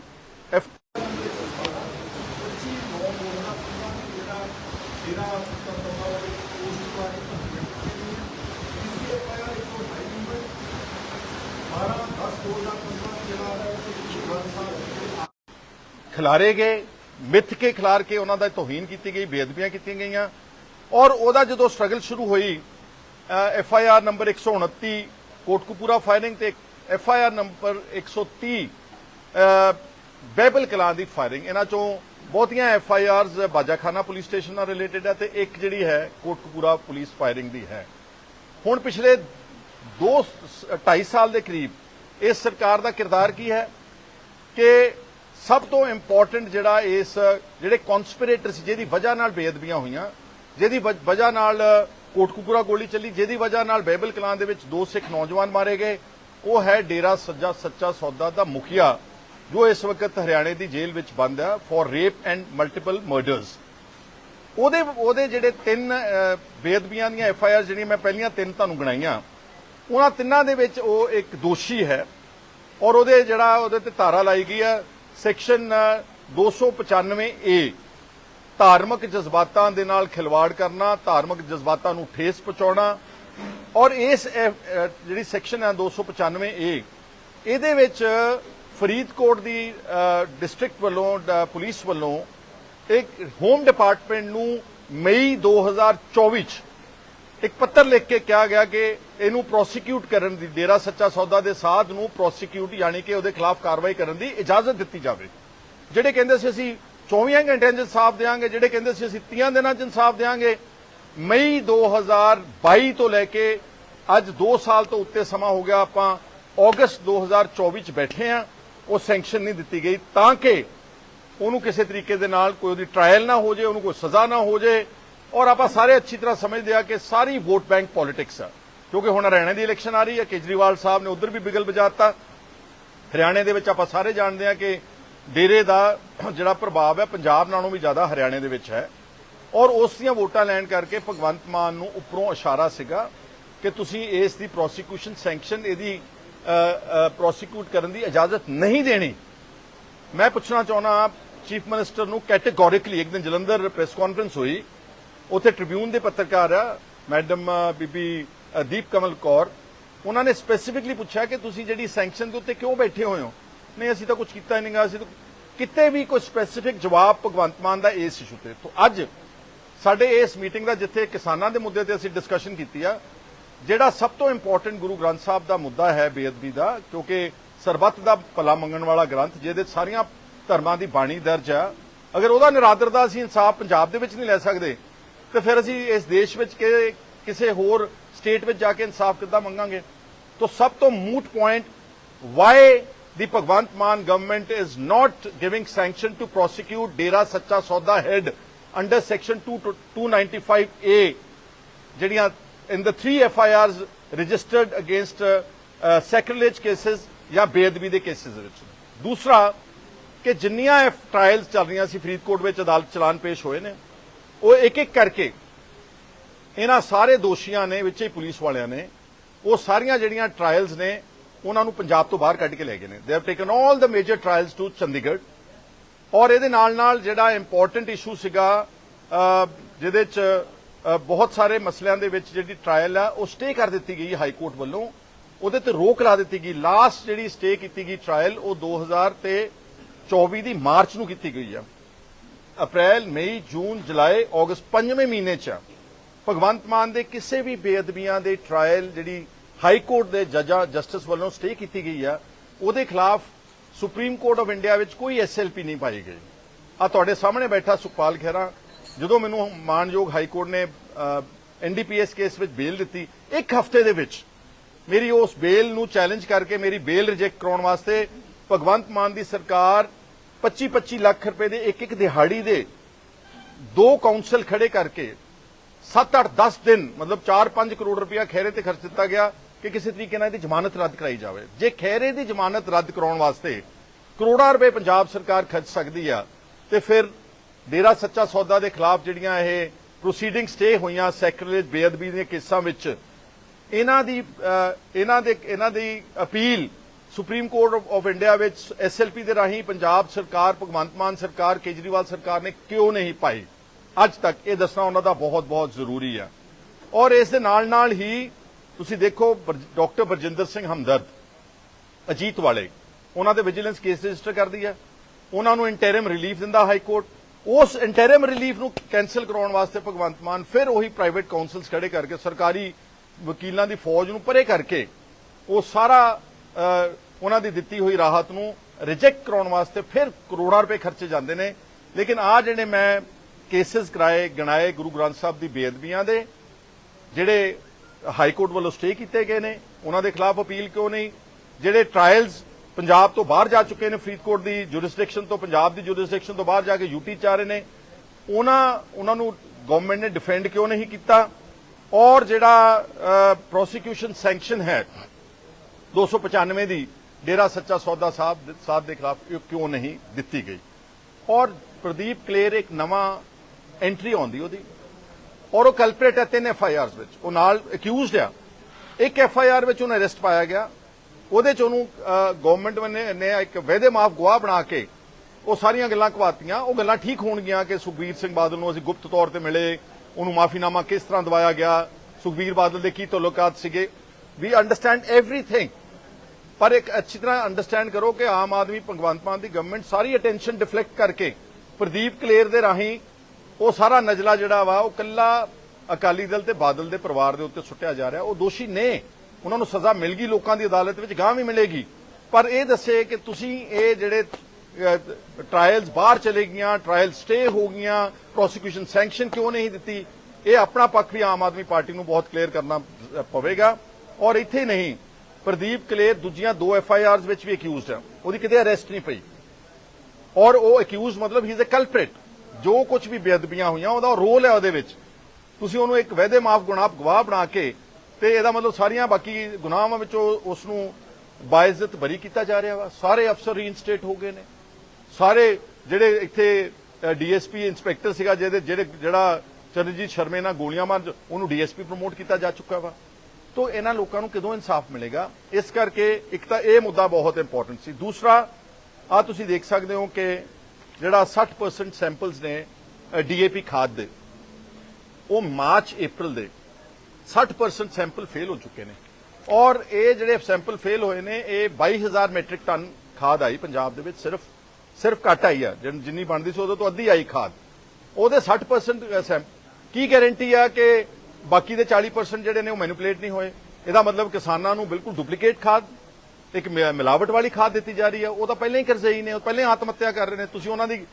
ਖਿਲਾਰੇ ਗਏ, ਮਿੱਥ ਕੇ ਖਿਲਾਰ ਕੇ ਉਹਨਾਂ ਦਾ ਤੋਹੀਨ ਕੀਤੀ ਗਈ, ਬੇਅਦਬੀਆਂ ਕੀਤੀਆਂ ਗਈਆਂ। ਔਰ ਉਹਦਾ ਜਦੋਂ ਸਟਰਗਲ ਸ਼ੁਰੂ ਹੋਈ F I R number 129 Kotkapura firing ਤੇ ਐਫ ਆਈ ਆਰ ਨੰਬਰ 130 ਅ, ਬੈਬਲ ਕਲਾਂ ਦੀ ਫਾਇਰਿੰਗ ਇਹਨਾਂ ਚੋਂ ਬਹੁਤੀਆਂ F I Rs Bajakhana police station ਨਾਲ ਰਿਲੇਟਡ ਹੈ ਤੇ ਇੱਕ ਜਿਹੜੀ ਹੈ ਕੋਟਕਪੂਰਾ ਪੁਲਿਸ ਫਾਇਰਿੰਗ ਦੀ ਹੈ। ਹੁਣ ਪਿਛਲੇ 2 2.5 ਸਾਲ ਦੇ ਕਰੀਬ ਇਸ ਸਰਕਾਰ ਦਾ ਕਿਰਦਾਰ ਕੀ ਹੈ ਕਿ ਸਭ ਤੋਂ ਇੰਪੋਰਟੈਂਟ ਜਿਹੜਾ ਇਸ ਜਿਹੜੇ ਕਨਸਪੀਰੇਟਰ ਸੀ ਜਿਹਦੀ ਵਜ੍ਹਾ ਨਾਲ ਬੇਅਦਬੀਆਂ ਹੋਈਆਂ ਜਿਹਦੀ ਵਜ੍ਹਾ ਨਾਲ ਕੋਟਕਪੂਰਾ ਗੋਲੀ ਚੱਲੀ ਜਿਹਦੀ ਵਜ੍ਹਾ ਨਾਲ ਬੈਬਲ ਕਲਾਂ ਦੇ ਵਿੱਚ ਦੋ ਸਿੱਖ ਨੌਜਵਾਨ ਮਾਰੇ ਗਏ। ਉਹ ਹੈ ਡੇਰਾ ਸੱਜਾ ਸੱਚਾ ਸੌਦਾ ਦਾ ਮੁਖੀਆ ਜੋ ਇਸ ਵਕਤ ਹਰਿਆਣੇ ਦੀ ਜੇਲ੍ਹ ਵਿੱਚ ਬੰਦ ਹੈ for rape and multiple murders ਉਹਦੇ ਉਹਦੇ ਜਿਹੜੇ ਤਿੰਨ ਅਹ, ਬੇਅਦਬੀਆਂ ਦੀਆਂ ਐਫ ਆਈ ਆਰ ਜਿਹੜੀਆਂ ਮੈਂ ਪਹਿਲੀਆਂ ਤਿੰਨ ਤੁਹਾਨੂੰ ਗਣਾਈਆਂ ਉਹਨਾਂ ਤਿੰਨਾਂ ਦੇ ਵਿੱਚ ਉਹ ਇੱਕ ਦੋਸ਼ੀ ਹੈ ਔਰ ਉਹਦੇ ਜਿਹੜਾ ਉਹਦੇ ਤੇ ਧਾਰਾ ਲਾਈ ਗਈ ਹੈ ਸੈਕਸ਼ਨ 295 ਏ ਧਾਰਮਿਕ ਜਜ਼ਬਾਤਾਂ ਦੇ ਨਾਲ ਖਿਲਵਾੜ ਕਰਨਾ, ਧਾਰਮਿਕ ਜਜ਼ਬਾਤਾਂ ਨੂੰ ਠੇਸ ਪਹੁੰਚਾਉਣਾ ਔਰ ਇਸ ਜਿਹੜੀ ਸੈਕਸ਼ਨ ਹੈ 295 ਏ, ਇਹਦੇ ਵਿੱਚ ਫਰੀਦਕੋਟ ਦੀ ਡਿਸਟ੍ਰਿਕਟ ਵੱਲੋਂ ਪੁਲਿਸ ਵੱਲੋਂ ਇੱਕ ਹੋਮ ਡਿਪਾਰਟਮੈਂਟ ਨੂੰ ਮਈ 2024 ਚ ਇੱਕ ਪੱਤਰ ਲਿਖ ਕੇ ਕਿਹਾ ਗਿਆ ਕਿ ਇਹਨੂੰ ਪ੍ਰੋਸੀਕਿਊਟ ਕਰਨ ਦੀ, ਡੇਰਾ ਸੱਚਾ ਸੌਦਾ ਦੇ ਸਾਧ ਨੂੰ ਪ੍ਰੋਸੀਕਿਊਟ ਯਾਨੀ ਕਿ ਉਹਦੇ ਖਿਲਾਫ ਕਾਰਵਾਈ ਕਰਨ ਦੀ ਇਜਾਜ਼ਤ ਦਿੱਤੀ ਜਾਵੇ। ਜਿਹੜੇ ਕਹਿੰਦੇ ਸੀ ਅਸੀਂ 24 ਘੰਟਿਆਂ 'ਚ ਇਨਸਾਫ ਦੇਵਾਂਗੇ ਜਿਹੜੇ ਕਹਿੰਦੇ ਸੀ ਅਸੀਂ 30 ਦਿਨਾਂ 'ਚ ਇਨਸਾਫ ਦੇਵਾਂਗੇ ਮਈ 2022 ਤੋਂ ਲੈ ਕੇ ਅੱਜ 2 ਸਾਲ ਤੋਂ ਉੱਤੇ ਸਮਾਂ ਹੋ ਗਿਆ ਆਪਾਂ ਅਗਸਤ 2024 ਚ ਬੈਠੇ ਆ, ਉਹ ਸੈਂਕਸ਼ਨ ਨਹੀਂ ਦਿੱਤੀ ਗਈ, ਤਾਂ ਕਿ ਉਹਨੂੰ ਕਿਸੇ ਤਰੀਕੇ ਦੇ ਨਾਲ ਕੋਈ ਉਹਦੀ ਟ੍ਰਾਇਲ ਨਾ ਹੋ ਜੇ, ਉਹਨੂੰ ਕੋਈ ਸਜ਼ਾ ਨਾ ਹੋ ਜੇ, ਔਰ ਆਪਾਂ ਸਾਰੇ ਅੱਛੀ ਤਰ੍ਹਾਂ ਸਮਝਦੇ ਆ ਕਿ ਸਾਰੀ ਵੋਟ ਬੈਂਕ ਪੋਲਿਟਿਕਸ ਆ। ਕਿਉਂਕਿ ਹੁਣ ਹਰਿਆਣਾ ਦੀ ਇਲੈਕਸ਼ਨ ਆ ਰਹੀ ਹੈ, ਕੇਜਰੀਵਾਲ ਸਾਹਿਬ ਨੇ ਉਧਰ ਵੀ ਬਿਗਲ ਵਜਾਤਾ। ਹਰਿਆਣੇ ਦੇ ਵਿੱਚ ਆਪਾਂ ਸਾਰੇ ਜਾਣਦੇ ਆ ਕਿ ਡੇਰੇ ਦਾ ਜਿਹੜਾ ਪ੍ਰਭਾਵ ਹੈ, ਪੰਜਾਬ ਨਾਲੋਂ ਵੀ ਜ਼ਿਆਦਾ ਹਰਿਆਣੇ ਦੇ ਵਿੱਚ ਹੈ। ਔਰ ਉਸ ਦੀਆਂ ਵੋਟਾਂ ਲੈਣ ਕਰਕੇ ਭਗਵੰਤ ਮਾਨ ਨੂੰ ਉੱਪਰੋਂ ਇਸ਼ਾਰਾ ਸੀਗਾ ਕਿ ਤੁਸੀਂ ਇਸ ਦੀ ਪ੍ਰੋਸੀਕਿਊਸ਼ਨ ਸੈਂਕਸ਼ਨ ਇਹਦੀ ਪ੍ਰੋਸੀਕਿਊਟ ਕਰਨ ਦੀ ਇਜਾਜ਼ਤ ਨਹੀਂ ਦੇਣੀ। ਮੈਂ ਪੁੱਛਣਾ ਚਾਹੁੰਦਾ ਚੀਫ ਮਿਨਿਸਟਰ ਨੂੰ ਕੈਟੇਗੋਰਿਕਲੀ ਇੱਕ ਦਿਨ ਜਲੰਧਰ ਪ੍ਰੈਸ ਕਾਨਫਰੰਸ ਹੋਈ, ਉੱਥੇ ਟ੍ਰਿਬਿਊਨ ਦੇ ਪੱਤਰਕਾਰ ਆ, ਮੈਡਮ ਬੀਬੀ ਦੀਪ ਕਮਲ ਕੌਰ। ਉਹਨਾਂ ਨੇ ਸਪੈਸੀਫਿਕਲੀ ਪੁੱਛਿਆ ਕਿ ਤੁਸੀਂ ਜਿਹੜੀ ਸੈਂਕਸ਼ਨ ਦੇ ਉੱਤੇ ਕਿਉਂ ਬੈਠੇ ਹੋਏ ਹੋ? ਨਹੀਂ ਅਸੀਂ ਤਾਂ ਕੁਝ ਕੀਤਾ ਹੀ ਨਹੀਂਗਾ ਅਸੀਂ ਤਾਂ ਕਿਤੇ ਵੀ ਕੋਈ ਸਪੈਸੀਫਿਕ ਜਵਾਬ ਭਗਵੰਤ ਮਾਨ ਦਾ ਇਸ ਇਸ਼ੂ ਤੇ। ਤੋਂ ਅੱਜ ਸਾਡੇ ਇਸ ਮੀਟਿੰਗ ਦਾ ਜਿੱਥੇ ਕਿਸਾਨਾਂ ਦੇ ਮੁੱਦੇ ਤੇ ਅਸੀਂ ਡਿਸਕਸ਼ਨ ਕੀਤੀ ਆ, ਜਿਹੜਾ ਸਭ ਤੋਂ ਇੰਪੋਰਟੈਂਟ ਗੁਰੂ ਗ੍ਰੰਥ ਸਾਹਿਬ ਦਾ ਮੁੱਦਾ ਹੈ ਬੇਅਦਬੀ ਦਾ, ਕਿਉਂਕਿ ਸਰਬੱਤ ਦਾ ਭਲਾ ਮੰਗਣ ਵਾਲਾ ਗ੍ਰੰਥ, ਜਿਹਦੇ ਸਾਰੀਆਂ ਧਰਮਾਂ ਦੀ ਬਾਣੀ ਦਰਜ ਆ, ਅਗਰ ਉਹਦਾ ਨਿਰਾਦਰ ਦਾ ਅਸੀਂ ਇਨਸਾਫ ਪੰਜਾਬ ਦੇ ਵਿੱਚ ਨਹੀਂ ਲੈ ਸਕਦੇ, ਤੇ ਫਿਰ ਅਸੀਂ ਇਸ ਦੇਸ਼ ਵਿੱਚ ਕਿਸੇ ਹੋਰ ਸਟੇਟ ਵਿੱਚ ਜਾ ਕੇ ਇਨਸਾਫ ਕਿੱਦਾਂ ਮੰਗਾਂਗੇ? ਤੋਂ ਸਭ ਤੋਂ moot point why the Bhagwant Mann government is not giving sanction to prosecute Dera Sacha Sauda head under section 295A ਜਿਹੜੀਆਂ ਇਨ the three FIRs registered against uh, uh, sacrilege cases ਜਾਂ ਬੇਅਦਬੀ ਦੇ ਕੇਸਿਸ ਵਿੱਚ। ਦੂਸਰਾ ਕਿ ਜਿੰਨੀਆਂ ਟ੍ਰਾਇਲਸ ਚੱਲ ਰਹੀਆਂ ਸੀ ਫਰੀਦਕੋਟ ਵਿੱਚ ਅਦਾਲਤ ਚਲਾਨ ਪੇਸ਼ ਹੋਏ ਨੇ ਉਹ ਇੱਕ ਇੱਕ ਕਰਕੇ ਇਹਨਾਂ ਸਾਰੇ ਦੋਸ਼ੀਆਂ ਨੇ ਵਿੱਚ ਹੀ ਪੁਲਿਸ ਵਾਲਿਆਂ ਨੇ ਉਹ ਸਾਰੀਆਂ ਜਿਹੜੀਆਂ ਟ੍ਰਾਇਲਸ ਨੇ ਉਹਨਾਂ ਨੂੰ ਪੰਜਾਬ ਤੋਂ ਬਾਹਰ ਕੱਢ ਕੇ ਲੈ ਗਏ ਨੇ। They have taken all the major trials to Chandigarh ਔਰ ਇਹਦੇ ਨਾਲ ਨਾਲ ਜਿਹੜਾ ਇੰਪੋਰਟੈਂਟ ਇਸ਼ੂ ਸੀਗਾ ਜਿਹਦੇ ਚ ਬਹੁਤ ਸਾਰੇ ਮਸਲਿਆਂ ਦੇ ਵਿੱਚ ਜਿਹੜੀ ਟ੍ਰਾਇਲ ਆ, ਉਹ ਸਟੇ ਕਰ ਦਿੱਤੀ ਗਈ ਹਾਈ ਕੋਰਟ ਵੱਲੋਂ। ਉਹਦੇ ਤੇ ਰੋਕ ਲਾ ਦਿੱਤੀ ਗਈ। ਲਾਸਟ ਜਿਹੜੀ ਸਟੇ ਕੀਤੀ ਗਈ ਟ੍ਰਾਇਲ ਉਹ 2024 ਦੀ ਮਾਰਚ ਨੂੰ ਕੀਤੀ ਗਈ ਆ। ਅਪ੍ਰੈਲ ਮਈ ਜੂਨ ਜੁਲਾਈ ਅਗਸਤ ਪੰਜਵੇਂ ਮਹੀਨੇ ਚ ਭਗਵੰਤ ਮਾਨ ਦੇ ਕਿਸੇ ਵੀ ਬੇਅਦਬੀਆਂ ਦੇ ਟ੍ਰਾਇਲ ਜਿਹੜੀ ਹਾਈ ਕੋਰਟ ਦੇ ਜੱਜਾਂ ਜਸਟਿਸ ਵੱਲੋਂ ਸਟੇ ਕੀਤੀ ਗਈ ਆ। ਉਹਦੇ ਖਿਲਾਫ ਸੁਪਰੀਮ ਕੋਰਟ ਆਫ ਇੰਡੀਆ ਵਿੱਚ ਕੋਈ ਐਸਐਲਪੀ ਨਹੀਂ ਪਾਈ ਗਈ। ਆ ਤੁਹਾਡੇ ਸਾਹਮਣੇ ਬੈਠਾ ਸੁਖਪਾਲ ਖਹਿਰਾ, ਜਦੋਂ ਮੈਨੂੰ ਮਾਨਯੋਗ ਹਾਈ ਕੋਰਟ ਨੇ ਐਨਡੀਪੀਐਸ ਕੇਸ ਵਿੱਚ ਬੇਲ ਦਿੱਤੀ, ਇੱਕ ਹਫ਼ਤੇ ਦੇ ਵਿੱਚ ਮੇਰੀ ਉਸ ਬੇਲ ਨੂੰ ਚੈਲੰਜ ਕਰਕੇ ਮੇਰੀ ਬੇਲ ਰਿਜੈਕਟ ਕਰਾਉਣ ਵਾਸਤੇ ਭਗਵੰਤ ਮਾਨ ਦੀ ਸਰਕਾਰ 25-25 ਲੱਖ ਰੁਪਏ ਦੇ ਇੱਕ ਇੱਕ ਦਿਹਾੜੀ ਦੇ ਦੋ ਕਾਉਂਸਲ ਖੜੇ ਕਰਕੇ 7-8 10 ਦਿਨ, ਮਤਲਬ 4-5 ਕਰੋੜ ਰੁਪਇਆ ਖੈਰੇ ਤੇ ਖਰਚ ਦਿੱਤਾ ਗਿਆ। ਕਿ ਕਿਸੇ ਤਰੀਕੇ ਨਾਲ ਇਹਦੀ ਜ਼ਮਾਨਤ ਰੱਦ ਕਰਾਈ ਜਾਵੇ। ਜੇ ਖੈਰੇ ਦੀ ਜ਼ਮਾਨਤ ਰੱਦ ਕਰਾਉਣ ਵਾਸਤੇ ਕਰੋੜਾਂ ਰੁਪਏ ਪੰਜਾਬ ਸਰਕਾਰ ਖਰਚ ਸਕਦੀ ਆ, ਤੇ ਫਿਰ ਡੇਰਾ ਸੱਚਾ ਸੌਦਾ ਦੇ ਖਿਲਾਫ ਜਿਹੜੀਆਂ ਇਹ ਪ੍ਰੋਸੀਡਿੰਗ ਸਟੇ ਹੋਈਆਂ ਸੈਕਰੇਜ ਬੇਅਦਬੀ ਦੇ ਕੇਸਾਂ ਵਿੱਚ, ਇਹਨਾਂ ਦੀ ਇਹਨਾਂ ਦੇ, ਇਹਨਾਂ ਦੀ appeal supreme court of India ਵਿੱਚ ਐਸਐਲਪੀ ਦੇ ਰਾਹੀਂ ਪੰਜਾਬ ਸਰਕਾਰ, ਭਗਵੰਤ ਮਾਨ ਸਰਕਾਰ, ਕੇਜਰੀਵਾਲ ਸਰਕਾਰ ਨੇ ਕਿਉਂ ਨਹੀਂ ਪਾਈ? ਅੱਜ ਤੱਕ ਇਹ ਦੱਸਣਾ ਉਹਨਾਂ ਦਾ ਬਹੁਤ ਬਹੁਤ ਜ਼ਰੂਰੀ ਹੈ ਔਰ ਇਸ ਦੇ ਨਾਲ ਨਾਲ ਹੀ ਤੁਸੀਂ ਦੇਖੋ ਡਾਕਟਰ ਬਰਜਿੰਦਰ ਸਿੰਘ ਹਮਦਰਦ ਅਜੀਤ ਵਾਲੇ ਉਹਨਾਂ ਦੇ ਵਿਜੀਲੈਂਸ ਕੇਸ ਰਜਿਸਟਰ ਕਰਦੀ ਹੈ। ਉਹਨਾਂ ਨੂੰ ਇੰਟਰਮ ਰਿਲੀਫ ਦਿੰਦਾ ਹਾਈ ਕੋਰਟ ਉਸ ਇੰਟਰਮ ਰਿਲੀਫ ਨੂੰ ਕੈਨਸਲ ਕਰਾਉਣ ਵਾਸਤੇ ਭਗਵੰਤ ਮਾਨ ਫਿਰ ਉਹੀ ਪ੍ਰਾਈਵੇਟ ਕਾਉਂਸਲਸ ਖੜੇ ਕਰਕੇ ਸਰਕਾਰੀ ਵਕੀਲਾਂ ਦੀ ਫੌਜ ਨੂੰ ਪਰੇ ਕਰਕੇ ਉਹ ਸਾਰਾ ਅਹ, ਉਹਨਾਂ ਦੀ ਦਿੱਤੀ ਹੋਈ ਰਾਹਤ ਨੂੰ ਰਿਜੈਕਟ ਕਰਾਉਣ ਵਾਸਤੇ ਫਿਰ ਕਰੋੜਾਂ ਰੁਪਏ ਖਰਚੇ ਜਾਂਦੇ ਨੇ। ਲੇਕਿਨ ਆ ਜਿਹੜੇ ਮੈਂ ਕੇਸਿਸ ਕਰਾਏ ਗਣਾਏ ਗੁਰੂ ਗ੍ਰੰਥ ਸਾਹਿਬ ਦੀ ਬੇਅਦਬੀਆਂ ਦੇ ਜਿਹੜੇ ਹਾਈ ਕੋਰਟ ਵੱਲੋਂ ਸਟੇ ਕੀਤੇ ਗਏ ਨੇ, ਉਹਨਾਂ ਦੇ ਖਿਲਾਫ ਅਪੀਲ ਕਿਉਂ ਨਹੀਂ? ਜਿਹੜੇ ਟ੍ਰਾਇਲਸ ਪੰਜਾਬ ਤੋਂ ਬਾਹਰ ਜਾ ਚੁੱਕੇ ਨੇ, ਫਰੀਦਕੋਟ ਦੀ ਜੁਰਿਸਡਿਕਸ਼ਨ ਤੋਂ, ਪੰਜਾਬ ਦੀ ਜੁਰਿਸਡਿਕਸ਼ਨ ਤੋਂ ਬਾਹਰ ਜਾ ਕੇ ਯੂਟੀ ਚ ਆ ਰਹੇ ਨੇ, ਉਹਨਾਂ ਉਹਨਾਂ ਨੂੰ ਗਵਰਨਮੈਂਟ ਨੇ ਡਿਫੈਂਡ ਕਿਉਂ ਨਹੀਂ ਕੀਤਾ? ਔਰ ਜਿਹੜਾ ਪ੍ਰੋਸੀਕਿਊਸ਼ਨ ਸੈਂਕਸ਼ਨ ਹੈ 295 ਦੀ, ਡੇਰਾ ਸੱਚਾ ਸੌਦਾ ਸਾਹਿਬ ਸਾਹਿਬ ਦੇ ਖਿਲਾਫ ਕਿਉਂ ਨਹੀਂ ਦਿੱਤੀ ਗਈ? ਔਰ ਪ੍ਰਦੀਪ ਕਲੇਰ ਇੱਕ ਨਵਾਂ ਐਂਟਰੀ ਆਉਂਦੀ ਉਹਦੀ। ਔਰ ਉਹ ਕਲਪਰੇਟ ਹੈ ਤਿੰਨ ਐਫ ਆਈ ਆਰਸ ਵਿੱਚ। ਉਹ ਨਾਲ ਅਕਿਊਜ਼ਡ ਆ। ਇੱਕ ਐਫ ਆਈ ਆਰ ਵਿੱਚ ਉਹਨੂੰ ਅਰੈਸਟ ਪਾਇਆ ਗਿਆ। ਉਹਦੇ ਚ ਉਹਨੂੰ ਗਵਰਨਮੈਂਟ ਨੇ ਇੱਕ ਵਾਅਦੇ ਮਾਫ ਗਵਾਹ ਬਣਾ ਕੇ ਉਹ ਸਾਰੀਆਂ ਗੱਲਾਂ ਕਵਾਤੀਆਂ। ਉਹ ਗੱਲਾਂ ਠੀਕ ਹੋਣਗੀਆਂ ਕਿ ਸੁਖਬੀਰ ਸਿੰਘ ਬਾਦਲ ਨੂੰ ਅਸੀਂ ਗੁਪਤ ਤੌਰ ਤੇ ਮਿਲੇ। ਉਹਨੂੰ ਮਾਫੀਨਾਮਾ ਕਿਸ ਤਰ੍ਹਾਂ ਦਵਾਇਆ ਗਿਆ? ਸੁਖਬੀਰ ਬਾਦਲ ਦੇ ਕੀ ਤਾਲੁਕਾਤ ਸੀਗੇ? ਵੀ ਅੰਡਰਸਟੈਂਡ ਐਵਰੀਥਿੰਗ ਪਰ ਇੱਕ ਅੱਛੀ ਤਰ੍ਹਾਂ ਅੰਡਰਸਟੈਂਡ ਕਰੋ ਕਿ ਆਮ ਆਦਮੀ ਭਗਵੰਤ ਮਾਨ ਦੀ ਗਵਰਨਮੈਂਟ ਸਾਰੀ ਅਟੈਂਸ਼ਨ ਡਿਫਲੈਕਟ ਕਰਕੇ ਪ੍ਰਦੀਪ ਕਲੇਰ ਦੇ ਰਾਹੀਂ ਉਹ ਸਾਰਾ ਨਜਲਾ ਜਿਹੜਾ ਵਾ, ਉਹ ਕੱਲਾ ਅਕਾਲੀ ਦਲ ਤੇ ਬਾਦਲ ਦੇ ਪਰਿਵਾਰ ਦੇ ਉੱਤੇ ਸੁੱਟਿਆ ਜਾ ਰਿਹਾ। ਉਹ ਦੋਸ਼ੀ ਨੇ। ਉਹਨਾਂ ਨੂੰ ਸਜ਼ਾ ਮਿਲ ਗਈ ਲੋਕਾਂ ਦੀ ਅਦਾਲਤ ਵਿੱਚ ਗਾਂ ਵੀ ਮਿਲੇਗੀ। ਪਰ ਇਹ ਦੱਸੇ ਕਿ ਤੁਸੀਂ ਇਹ ਜਿਹੜੇ ਟ੍ਰਾਇਲਸ ਬਾਹਰ ਚਲੇ ਗਈਆਂ ਟ੍ਰਾਇਲ ਸਟੇ ਹੋ ਗਈਆਂ ਪ੍ਰੋਸੀਕਿਊਸ਼ਨ ਸੈਂਕਸ਼ਨ ਕਿਉਂ ਨਹੀਂ ਦਿੱਤੀ? ਇਹ ਆਪਣਾ ਪੱਖ ਵੀ ਆਮ ਆਦਮੀ ਪਾਰਟੀ ਨੂੰ ਬਹੁਤ ਕਲੀਅਰ ਕਰਨਾ ਪਵੇਗਾ। ਔਰ ਇੱਥੇ ਨਹੀਂ, ਪ੍ਰਦੀਪ ਕਲੇਰ ਦੂਜੀਆਂ ਦੋ ਐਫ ਆਈ ਆਰਸ ਵਿੱਚ ਵੀ ਅਕਿਊਜ਼ਡ ਹੈ ਉਹਦੀ ਕਿਤੇ ਅਰੈਸਟ ਨਹੀਂ ਪਈ। ਔਰ ਉਹ ਅਕਿਊਜ਼ ਮਤਲਬ ਹੀ ਇਜ਼ ਅ ਕਲਪ੍ਰੇਟ ਜੋ ਕੁਝ ਵੀ ਬੇਅਦਬੀਆਂ ਹੋਈਆਂ, ਉਹਦਾ ਰੋਲ ਹੈ ਉਹਦੇ ਵਿੱਚ। ਤੁਸੀਂ ਉਹਨੂੰ ਇੱਕ ਵਹਿਦੇ ਮਾਫ ਗੁਨਾਹ ਗਵਾਹ ਬਣਾ ਕੇ ਤੇ ਇਹਦਾ ਮਤਲਬ ਸਾਰੀਆਂ ਬਾਕੀ ਗੁਨਾਹਾਂ ਵਿੱਚੋਂ ਉਸ ਨੂੰ ਬਾਇਜ਼ਤ ਬਰੀ ਕੀਤਾ ਜਾ ਰਿਹਾ ਵਾ। ਸਾਰੇ ਅਫਸਰ ਰੀਇਨਸਟੇਟ ਹੋ ਗਏ ਨੇ। ਸਾਰੇ ਜਿਹੜੇ ਇੱਥੇ ਡੀਐਸਪੀ ਇੰਸਪੈਕਟਰ ਸੀਗਾ, ਜਿਹਦੇ, ਜਿਹੜੇ, ਜਿਹੜਾ ਚਰਨਜੀਤ ਸ਼ਰਮੇ ਨਾਲ ਗੋਲੀਆਂ ਮਾਰ, ਉਹਨੂੰ ਡੀਐਸਪੀ ਪ੍ਰਮੋਟ ਕੀਤਾ ਜਾ ਚੁੱਕਾ ਵਾ। ਤੋ ਇਹਨਾਂ ਲੋਕਾਂ ਨੂੰ ਕਦੋਂ ਇਨਸਾਫ ਮਿਲੇਗਾ? ਇਸ ਕਰਕੇ ਇੱਕ ਤਾਂ ਇਹ ਮੁੱਦਾ ਬਹੁਤ ਇੰਪੋਰਟੈਂਟ ਸੀ। ਦੂਸਰਾ ਆ ਤੁਸੀਂ ਦੇਖ ਸਕਦੇ ਹੋ ਕਿ ਜਿਹੜਾ 60% ਸੈਂਪਲਸ ਨੇ ਡੀਏਪੀ ਖਾਦ ਦੇ, ਉਹ ਮਾਰਚ ਅਪ੍ਰੈਲ ਦੇ 60% ਸੈਂਪਲ ਫੇਲ ਹੋ ਚੁੱਕੇ ਨੇ। ਔਰ ਇਹ ਜਿਹੜੇ ਸੈਂਪਲ ਫੇਲ ਹੋਏ ਨੇ, ਇਹ 22000 ਮੈਟ੍ਰਿਕ ਟਨ ਖਾਦ ਆਈ ਪੰਜਾਬ ਦੇ ਵਿੱਚ, ਸਿਰਫ ਸਿਰਫ ਘੱਟ ਆਈ ਆ। ਜਿੰਨੀ ਬਣਦੀ ਸੀ ਉਹਦੇ ਤੋਂ ਅੱਧੀ ਆਈ ਖਾਦ। ਉਹਦੇ 60% ਕੀ ਗਾਰੰਟੀ ਆ ਕਿ ਬਾਕੀ ਦੇ 40% ਜਿਹੜੇ ਨੇ, ਉਹ ਮੈਨੀਪੂਲੇਟ ਨਹੀਂ ਹੋਏ? ਇਹਦਾ ਮਤਲਬ ਕਿਸਾਨਾਂ ਨੂੰ ਬਿਲਕੁਲ ਡੁਪਲੀਕੇਟ ਖਾਦ ਇੱਕ ਮਿਲਾਵਟ ਵਾਲੀ ਖਾਦ ਦਿੱਤੀ ਜਾ ਰਹੀ ਹੈ, ਉਹ ਤਾਂ ਪਹਿਲਾਂ ਹੀ ਕਰਜ਼ਈ ਨੇ, ਉਹ ਪਹਿਲਾਂ ਹੀ ਆਤਮ ਹੱਤਿਆ ਕਰ ਰਹੇ ਨੇ, ਤੁਸੀਂ ਉਹਨਾਂ ਦੀ,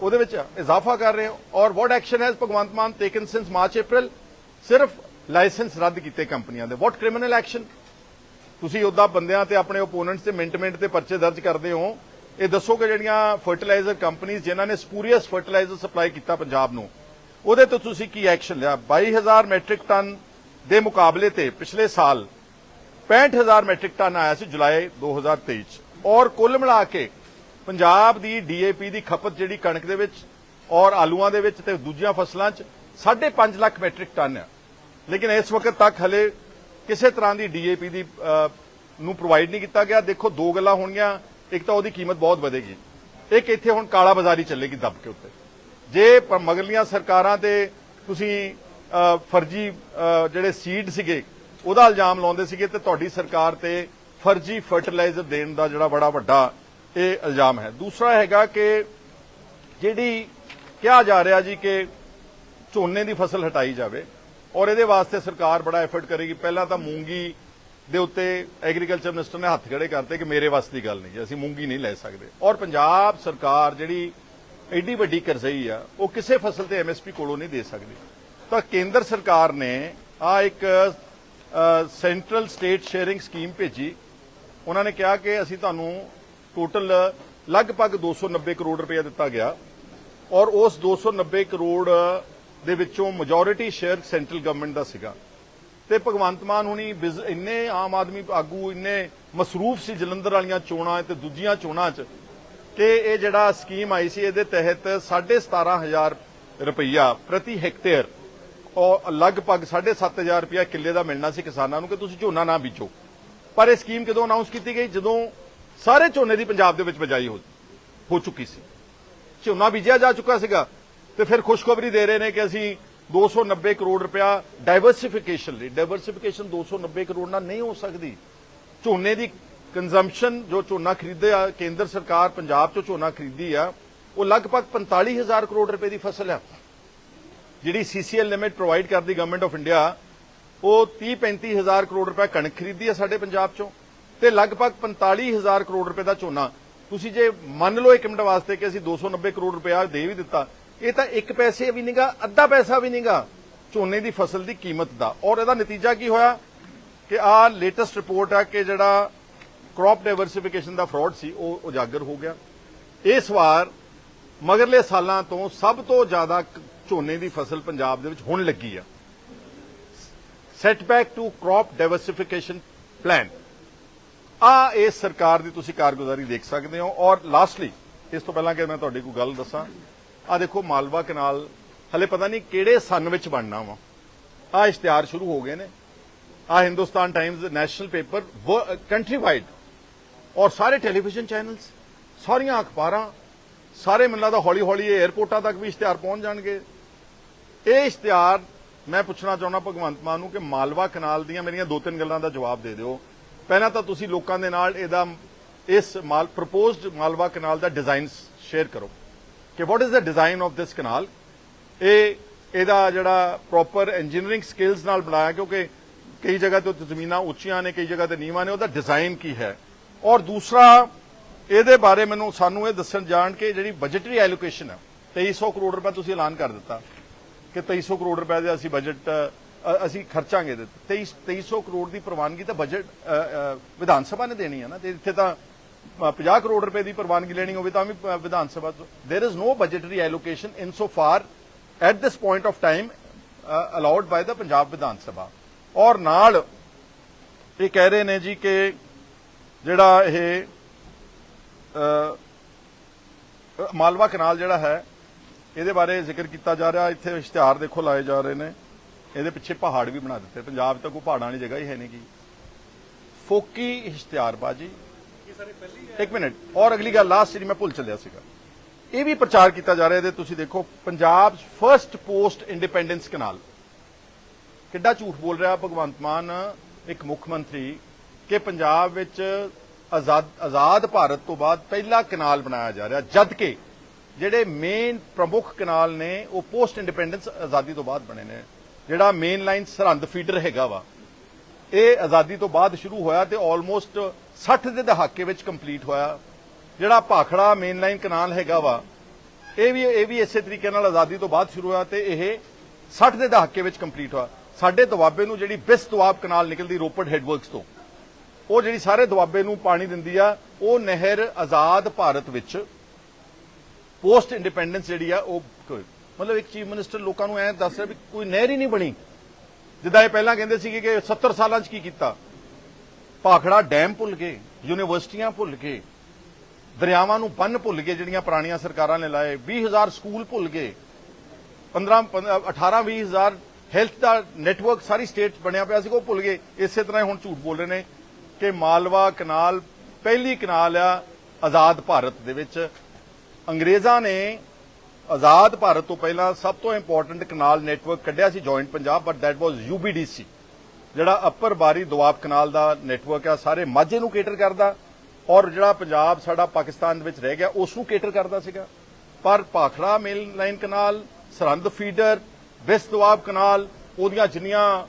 ਉਹਦੇ ਵਿੱਚ ਇਜ਼ਾਫਾ ਕਰ ਰਹੇ ਹੋ। ਔਰ what action has Bhagwant Mann taken since March April ਸਿਰਫ ਲਾਇਸੈਂਸ ਰੱਦ ਕੀਤੇ ਕੰਪਨੀਆਂ ਦੇ। ਵਾਟ ਕ੍ਰਿਮੀਨਲ ਐਕਸ਼ਨ ਤੁਸੀਂ ਉਹਦਾ ਬੰਦਿਆਂ ਤੇ ਆਪਣੇ ਓਪੋਨੈਂਟਸ ਤੇ ਮਿੰਟ ਮਿੰਟ ਤੇ ਪਰਚੇ ਦਰਜ ਕਰਦੇ ਹੋ। ਇਹ ਦੱਸੋ ਕਿ ਜਿਹੜੀਆਂ ਫਰਟੀਲਾਈਜ਼ਰ ਕੰਪਨੀਆਂ ਜਿਨ੍ਹਾਂ ਨੇ ਸਪੂਰੀਅਸ ਫਰਟੀਲਾਈਜ਼ਰ ਸਪਲਾਈ ਕੀਤਾ ਪੰਜਾਬ ਨੂੰ, ਉਹਦੇ ਤੋਂ ਤੁਸੀਂ ਕੀ ਐਕਸ਼ਨ ਲਿਆ? 22000 ਮੈਟ੍ਰਿਕ ਟਨ ਦੇ ਮੁਕਾਬਲੇ ਤੇ ਪਿਛਲੇ ਸਾਲ 65000 ਮੈਟ੍ਰਿਕ ਟਨ ਆਇਆ ਸੀ ਜੁਲਾਈ 2023 ਚ। ਔਰ ਕੁੱਲ ਮਿਲਾ ਕੇ ਪੰਜਾਬ ਦੀ ਡੀਏਪੀ ਦੀ ਖਪਤ ਜਿਹੜੀ ਕਣਕ ਦੇ ਵਿੱਚ ਔਰ ਆਲੂਆਂ ਦੇ ਵਿੱਚ ਤੇ ਦੂਜੀਆਂ ਫਸਲਾਂ 'ਚ 5.5 ਲੱਖ ਮੈਟ੍ਰਿਕ ਟਨ ਹੈ ਲੇਕਿਨ ਇਸ ਵਕਤ ਤੱਕ ਹਲੇ ਕਿਸੇ ਤਰ੍ਹਾਂ ਦੀ ਡੀਏਪੀ ਦੀ ਨੂੰ ਪ੍ਰੋਵਾਈਡ ਨਹੀਂ ਕੀਤਾ ਗਿਆ। ਦੇਖੋ, ਦੋ ਗੱਲਾਂ ਹੋਣਗੀਆਂ। ਇੱਕ ਤਾਂ ਉਹਦੀ ਕੀਮਤ ਬਹੁਤ ਵਧੇਗੀ। ਇੱਕ ਇੱਥੇ ਹੁਣ ਕਾਲਾ ਬਾਜ਼ਾਰੀ ਚੱਲੇਗੀ ਦੱਬ ਕੇ ਉੱਤੇ। ਜੇ ਪ- ਮਗਰਲੀਆਂ ਸਰਕਾਰਾਂ ਤੇ ਤੁਸੀਂ ਫਰਜ਼ੀ ਜਿਹੜੇ ਸੀਡ ਸੀਗੇ ਉਹਦਾ ਇਲਜ਼ਾਮ ਲਾਉਂਦੇ ਸੀਗੇ ਤੇ ਤੁਹਾਡੀ ਸਰਕਾਰ ਤੇ ਫਰਜ਼ੀ ਫਰਟੀਲਾਈਜ਼ਰ ਦੇਣ ਦਾ ਜਿਹੜਾ ਬੜਾ ਵੱਡਾ ਇਹ ਇਲਜ਼ਾਮ ਹੈ। ਦੂਸਰਾ ਹੈਗਾ ਕਿ ਜਿਹੜੀ ਕਿਹਾ ਜਾ ਰਿਹਾ ਜੀ ਕਿ ਝੋਨੇ ਦੀ ਫਸਲ ਹਟਾਈ ਜਾਵੇ ਔਰ ਇਹਦੇ ਵਾਸਤੇ ਸਰਕਾਰ ਬੜਾ ਐਫਰਟ ਕਰੇਗੀ। ਪਹਿਲਾਂ ਤਾਂ ਮੂੰਗੀ ਦੇ ਉੱਤੇ ਐਗਰੀਕਲਚਰ ਮਿਨਿਸਟਰ ਨੇ ਹੱਥ ਖੜੇ ਕਰਤੇ ਕਿ ਮੇਰੇ ਵਾਸਤੇ ਦੀ ਗੱਲ ਨਹੀਂ ਜੀ, ਅਸੀਂ ਮੂੰਗੀ ਨਹੀਂ ਲੈ ਸਕਦੇ। ਔਰ ਪੰਜਾਬ ਸਰਕਾਰ ਜਿਹੜੀ ਐਡੀ ਵੱਡੀ ਕਰਜ਼ਈ ਆ, ਉਹ ਕਿਸੇ ਫਸਲ ਤੇ ਐਮਐਸਪੀ ਕੋਲੋਂ ਨਹੀਂ ਦੇ ਸਕਦੀ। ਤਾਂ ਕੇਂਦਰ ਸਰਕਾਰ ਨੇ ਆ ਇੱਕ ਸੈਂਟਰਲ ਸਟੇਟ ਸ਼ੇਅਰਿੰਗ ਸਕੀਮ ਭੇਜੀ। ਉਹਨਾਂ ਨੇ ਕਿਹਾ ਕਿ ਅਸੀਂ ਤੁਹਾਨੂੰ ਟੋਟਲ ਲਗਭਗ 290 ਕਰੋੜ ਰੁਪਏ ਦਿੱਤਾ ਗਿਆ ਔਰ ਉਸ 290 ਕਰੋੜ ਦੇ ਵਿੱਚੋਂ ਮੈਜੋਰਿਟੀ ਸ਼ੇਅਰ ਸੈਂਟਰਲ ਗਵਰਨਮੈਂਟ ਦਾ ਸੀਗਾ। ਤੇ ਭਗਵੰਤ ਮਾਨ ਹੁਣੀ ਇੰਨੇ ਆਮ ਆਦਮੀ ਆਗੂ, ਇੰਨੇ ਮਸਰੂਫ ਸੀ ਜਲੰਧਰ ਵਾਲੀਆਂ ਚੋਣਾਂ ਤੇ ਦੂਜੀਆਂ ਚੋਣਾਂ 'ਚ ਕਿ ਇਹ ਜਿਹੜਾ ਸਕੀਮ ਆਈ ਸੀ, ਇਹਦੇ ਤਹਿਤ 17500 ਰੁਪਈਆ ਪ੍ਰਤੀ ਹੈਕਟੇਅਰ ਔਰ ਲਗਭਗ 7500 ਰੁਪਇਆ ਕਿੱਲੇ ਦਾ ਮਿਲਣਾ ਸੀ ਕਿਸਾਨਾਂ ਨੂੰ ਕਿ ਤੁਸੀਂ ਝੋਨਾ ਨਾ ਬੀਜੋ। ਪਰ ਇਹ ਸਕੀਮ ਕਦੋਂ ਅਨਾਉਂਸ ਕੀਤੀ ਗਈ? ਜਦੋਂ ਸਾਰੇ ਝੋਨੇ ਦੀ ਪੰਜਾਬ ਦੇ ਵਿੱਚ ਬਜਾਈ ਹੋ ਚੁੱਕੀ ਸੀ। ਝੋਨਾ ਬੀਜਿਆ ਜਾ ਚੁੱਕਾ ਸੀਗਾ ਤੇ ਫਿਰ ਖੁਸ਼ਖਬਰੀ ਦੇ ਰਹੇ ਨੇ ਕਿ ਅਸੀਂ 290 ਕਰੋੜ ਰੁਪਇਆ ਡਾਈਵਰਸਿਫਿਕੇਸ਼ਨ ਲਈ ਡਾਈਵਰਸਿਫਿਕੇਸ਼ਨ 290 ਕਰੋੜ ਨਾਲ ਨਹੀਂ ਹੋ ਸਕਦੀ। ਝੋਨੇ ਦੀ ਕੰਜ਼ੰਪਸ਼ਨ ਜੋ ਝੋਨਾ ਖਰੀਦੇ ਆ, ਕੇਂਦਰ ਸਰਕਾਰ ਪੰਜਾਬ ਚੋਂ ਝੋਨਾ ਖਰੀਦੀ ਆ, ਉਹ ਲਗਭਗ 45000 ਕਰੋੜ ਰੁਪਏ ਦੀ ਫਸਲ ਆ। ਜਿਹੜੀ ਸੀਸੀਐਲ ਲਿਮਿਟ ਪ੍ਰੋਵਾਈਡ ਕਰਦੀ ਗਵਰਨਮੈਂਟ ਆਫ ਇੰਡੀਆ ਉਹ 30 35000 ਕਰੋੜ ਰੁਪਏ ਕਣਕ ਖਰੀਦੀ ਹੈ ਸਾਡੇ ਪੰਜਾਬ ਚੋਂ ਤੇ ਲਗਭਗ 45000 ਕਰੋੜ ਰੁਪਏ ਦਾ ਝੋਨਾ। ਤੁਸੀਂ ਜੇ ਮੰਨ ਲਓ ਇੱਕ ਮਿੰਟ ਵਾਸਤੇ ਕਿ ਅਸੀਂ 290 ਕਰੋੜ ਰੁਪਇਆ ਦੇ ਵੀ ਦਿੱਤਾ, ਇਹ ਤਾਂ ਇੱਕ ਪੈਸੇ ਵੀ ਨਹੀਂਗਾ ਅੱਧਾ ਪੈਸਾ ਵੀ ਨਹੀਂਗਾ ਝੋਨੇ ਦੀ ਫਸਲ ਦੀ ਕੀਮਤ ਦਾ। ਔਰ ਇਹਦਾ ਨਤੀਜਾ ਕੀ ਹੋਇਆ ਕਿ ਆ ਲੇਟੈਸਟ ਰਿਪੋਰਟ ਆ ਕਿ ਜਿਹੜਾ ਕ੍ਰੌਪ ਡਾਈਵਰਸਿਫਿਕੇਸ਼ਨ ਦਾ ਫਰਾਡ ਸੀ, ਉਹ ਉਜਾਗਰ ਹੋ ਗਿਆ। ਇਸ ਵਾਰ ਮਗਰਲੇ ਸਾਲਾਂ ਤੋਂ ਸਭ ਤੋਂ ਜ਼ਿਆਦਾ ਝੋਨੇ ਦੀ ਫਸਲ ਪੰਜਾਬ ਦੇ ਵਿੱਚ ਹੁਣ ਲੱਗੀ ਆ। Setback to crop diversification plan ਆ, ਇਸ ਸਰਕਾਰ ਦੀ ਤੁਸੀਂ ਕਾਰਗੁਜ਼ਾਰੀ ਦੇਖ ਸਕਦੇ ਹੋ ਔਰ ਲਾਸਟਲੀ ਇਸ ਤੋਂ ਪਹਿਲਾਂ ਕਿ ਮੈਂ ਤੁਹਾਡੇ ਕੋਲ ਗੱਲ ਦੱਸਾਂ, ਆ ਦੇਖੋ ਮਾਲਵਾ ਕਨਾਲ, ਹਲੇ ਪਤਾ ਨਹੀਂ ਕਿਹੜੇ ਸਨ ਵਿੱਚ ਬਣਨਾ ਵਾ। ਆ ਇਸ਼ਤਿਹਾਰ ਸ਼ੁਰੂ ਹੋ ਗਏ ਨੇ। ਆ Hindustan Times national paper country wide ਔਰ ਸਾਰੇ ਟੈਲੀਵਿਜ਼ਨ ਚੈਨਲਸ ਸਾਰੀਆਂ ਅਖਬਾਰਾਂ, ਸਾਰੇ ਮੈਨੂੰ ਲੱਗਦਾ ਹੌਲੀ ਹੌਲੀ ਇਹ 에ਅਰਪੋਰਟਾਂ ਤੱਕ ਵੀ ਇਸ਼ਤਿਹਾਰ ਪਹੁੰਚ ਜਾਣਗੇ। ਇਹ ਇਸ਼ਤਿਹਾਰ ਮੈਂ ਪੁੱਛਣਾ ਚਾਹੁੰਦਾ ਭਗਵੰਤ ਮਾਨ ਨੂੰ ਕਿ ਮਾਲਵਾ ਕਨਾਲ ਦੀਆਂ ਮੇਰੀਆਂ ਦੋ ਤਿੰਨ ਗੱਲਾਂ ਦਾ ਜਵਾਬ ਦੇ ਦਿਓ। ਪਹਿਲਾਂ ਤਾਂ ਤੁਸੀਂ ਲੋਕਾਂ ਦੇ ਨਾਲ ਇਹਦਾ, ਇਸ ਮਾਲ ਪ੍ਰਪੋਜ਼ਡ ਮਾਲਵਾ ਕਨਾਲ ਦਾ ਡਿਜ਼ਾਈਨ ਸ਼ੇਅਰ ਕਰੋ। ਕਿ what is the design of this canal? ਇਹ, ਇਹਦਾ ਜਿਹੜਾ ਪ੍ਰੋਪਰ ਇੰਜੀਨੀਅਰਿੰਗ ਸਕਿੱਲਸ ਨਾਲ ਬਣਾਇਆ, ਕਿਉਂਕਿ ਕਈ ਜਗ੍ਹਾ ਤੇ ਜ਼ਮੀਨਾਂ ਉੱਚੀਆਂ ਨੇ, ਕਈ ਜਗ੍ਹਾ ਤੇ ਨੀਵਾਂ ਨੇ, ਉਹਦਾ ਡਿਜ਼ਾਈਨ ਕੀ ਹੈ? ਔਰ ਦੂਸਰਾ, ਇਹਦੇ ਬਾਰੇ ਮੈਨੂੰ, ਸਾਨੂੰ ਇਹ ਦੱਸਣ ਜਾਣ ਕਿ ਜਿਹੜੀ ਬਜਟਰੀ ਐਲੋਕੇਸ਼ਨ ਹੈ 2300 ਕਰੋੜ ਰੁਪਏ ਤੁਸੀਂ ਐਲਾਨ ਕਰ ਦਿੱਤਾ। ਕਿ 2300 ਕਰੋੜ ਰੁਪਏ ਦੇ ਅਸੀਂ ਬਜਟ ਅ, ਅਸੀਂ ਖਰਚਾਂਗੇ ਇਹਦੇ ਤੇ 23 2300 ਕਰੋੜ ਦੀ ਪ੍ਰਵਾਨਗੀ ਤਾਂ ਬਜਟ ਅ, ਅ, ਵਿਧਾਨ ਸਭਾ ਨੇ ਦੇਣੀ ਹੈ ਨਾ ਤੇ ਇੱਥੇ ਤਾਂ ਅ, 50 ਕਰੋੜ ਰੁਪਏ ਦੀ ਪ੍ਰਵਾਨਗੀ ਲੈਣੀ ਹੋਵੇ ਤਾਂ ਵੀ ਅ, ਵਿਧਾਨ ਸਭਾ ਤੋਂ there is no budgetary allocation in so far at this point of time allowed by the Punjab Vidhan Sabha ਔਰ ਨਾਲ ਇਹ ਕਹਿ ਰਹੇ ਨੇ ਜੀ ਕਿ ਜਿਹੜਾ ਇਹ ਅ, ਅ, ਮਾਲਵਾ ਕਨਾਲ ਜਿਹੜਾ ਹੈ ਇਹਦੇ ਬਾਰੇ ਜ਼ਿਕਰ ਕੀਤਾ ਜਾ ਰਿਹਾ, ਇੱਥੇ ਇਸ਼ਤਿਹਾਰ ਦੇਖੋ ਲਾਏ ਜਾ ਰਹੇ ਨੇ। ਇਹਦੇ ਪਿੱਛੇ ਪਹਾੜ ਵੀ ਬਣਾ ਦਿੱਤੇ। ਪੰਜਾਬ ਤਾਂ ਕੋਈ ਪਹਾੜਾਂ ਵਾਲੀ ਜਗ੍ਹਾ ਹੀ ਹੈ ਨਹੀਂ ਗੀ। ਫੋਕੀ ਇਸ਼ਤਿਹਾਰਬਾਜੀ। ਇੱਕ ਮਿੰਟ, ਔਰ ਅਗਲੀ ਗੱਲ ਲਾਸਟ ਜਿਹੜੀ ਮੈਂ ਭੁੱਲ ਚੱਲਿਆ ਸੀਗਾ। ਇਹ ਵੀ ਪ੍ਰਚਾਰ ਕੀਤਾ ਜਾ ਰਿਹਾ, ਇਹਦੇ ਤੁਸੀਂ ਦੇਖੋ, Punjab first post independence canal ਕਿੱਡਾ ਝੂਠ ਬੋਲ ਰਿਹਾ ਭਗਵੰਤ ਮਾਨ, ਇੱਕ ਮੁੱਖ ਮੰਤਰੀ, ਕਿ ਪੰਜਾਬ ਵਿੱਚ ਆਜ਼ਾਦ ਆਜ਼ਾਦ ਭਾਰਤ ਤੋਂ ਬਾਅਦ ਪਹਿਲਾ ਕਨਾਲ ਬਣਾਇਆ ਜਾ ਰਿਹਾ, ਜਦ ਕਿ ਜਿਹੜੇ ਮੇਨ ਪ੍ਰਮੁੱਖ ਕਨਾਲ ਨੇ, ਉਹ ਪੋਸਟ ਇੰਡੀਪੈਂਡੈਂਸ ਆਜ਼ਾਦੀ ਤੋਂ ਬਾਅਦ ਬਣੇ ਨੇ। ਜਿਹੜਾ ਮੇਨ ਲਾਈਨ ਸਰਹੰਦ ਫੀਡਰ ਹੈਗਾ ਵਾ, ਇਹ ਆਜ਼ਾਦੀ ਤੋਂ ਬਾਅਦ ਸ਼ੁਰੂ ਹੋਇਆ ਤੇ ਆਲਮੋਸਟ 60 ਦੇ ਦਹਾਕੇ ਵਿੱਚ ਕੰਪਲੀਟ ਹੋਇਆ। ਜਿਹੜਾ ਭਾਖੜਾ ਮੇਨ ਲਾਈਨ ਕਨਾਲ ਹੈਗਾ ਵਾ, ਇਹ ਵੀ ਇਹ ਵੀ ਇਸੇ ਤਰੀਕੇ ਨਾਲ ਆਜ਼ਾਦੀ ਤੋਂ ਬਾਅਦ ਸ਼ੁਰੂ ਹੋਇਆ ਤੇ ਇਹ 60 ਦੇ ਦਹਾਕੇ ਵਿੱਚ ਕੰਪਲੀਟ ਹੋਇਆ। ਸਾਡੇ ਦੁਆਬੇ ਨੂੰ ਜਿਹੜੀ ਬਿਸ ਦੁਆਬ ਕਨਾਲ ਨਿਕਲਦੀ ਰੋਪੜ ਹੈਡਵਰਕਸ ਤੋਂ, ਉਹ ਜਿਹੜੀ ਸਾਰੇ ਦੁਆਬੇ ਨੂੰ ਪਾਣੀ ਦਿੰਦੀ ਆ, ਉਹ ਨਹਿਰ ਆਜ਼ਾਦ ਭਾਰਤ ਵਿੱਚ ਪੋਸਟ ਇੰਡੀਪੈਂਡੈਂਸ ਜਿਹੜੀ ਆ, ਉਹ ਮਤਲਬ ਇੱਕ ਚੀਫ ਮਿਨਿਸਟਰ ਲੋਕਾਂ ਨੂੰ ਐਂ ਦੱਸ ਰਿਹਾ ਵੀ ਕੋਈ ਨਹਿਰ ਹੀ ਨਹੀਂ ਬਣੀ। ਜਿੱਦਾਂ ਇਹ ਪਹਿਲਾਂ ਕਹਿੰਦੇ ਸੀਗੇ ਕਿ 70 ਸਾਲਾਂ 'ਚ ਕੀ ਕੀਤਾ? ਭਾਖੜਾ ਡੈਮ ਭੁੱਲ ਗਏ, ਯੂਨੀਵਰਸਿਟੀਆਂ ਭੁੱਲ ਗਏ, ਦਰਿਆਵਾਂ ਨੂੰ ਬੰਨ ਭੁੱਲ ਗਏ, ਜਿਹੜੀਆਂ ਪੁਰਾਣੀਆਂ ਸਰਕਾਰਾਂ ਨੇ ਲਾਏ 20000 ਸਕੂਲ ਭੁੱਲ ਗਏ 15 18 20000 ਹੈਲਥ ਦਾ ਨੈਟਵਰਕ ਸਾਰੀ ਸਟੇਟ ਬਣਿਆ ਪਿਆ ਸੀ ਉਹ ਭੁੱਲ ਗਏ। ਇਸੇ ਤਰ੍ਹਾਂ ਹੁਣ ਝੂਠ ਬੋਲ ਰਹੇ ਨੇ ਕਿ ਮਾਲਵਾ ਕਨਾਲ ਪਹਿਲੀ ਕਨਾਲ ਆ ਆਜ਼ਾਦ ਭਾਰਤ ਦੇ ਵਿੱਚ। ਅੰਗਰੇਜ਼ਾਂ ਨੇ ਆਜ਼ਾਦ ਭਾਰਤ ਤੋਂ ਪਹਿਲਾਂ ਸਭ ਤੋਂ ਇੰਪੋਰਟੈਂਟ ਕਨਾਲ ਨੈਟਵਰਕ ਕੱਢਿਆ ਸੀ joint Punjab but that was UBDC ਜਿਹੜਾ ਅੱਪਰ ਬਾਰੀ ਦੁਆਬ ਕਨਾਲ ਦਾ ਨੈਟਵਰਕ ਆ, ਸਾਰੇ ਮਾਝੇ ਨੂੰ ਕੇਟਰ ਕਰਦਾ ਔਰ ਜਿਹੜਾ ਪੰਜਾਬ ਸਾਡਾ ਪਾਕਿਸਤਾਨ ਦੇ ਵਿੱਚ ਰਹਿ ਗਿਆ, ਉਸ ਨੂੰ ਕੇਟਰ ਕਰਦਾ ਸੀਗਾ। ਪਰ Bhakhra main line canal Sirhind feeder west Doab canal ਉਹਦੀਆਂ ਜਿੰਨੀਆਂ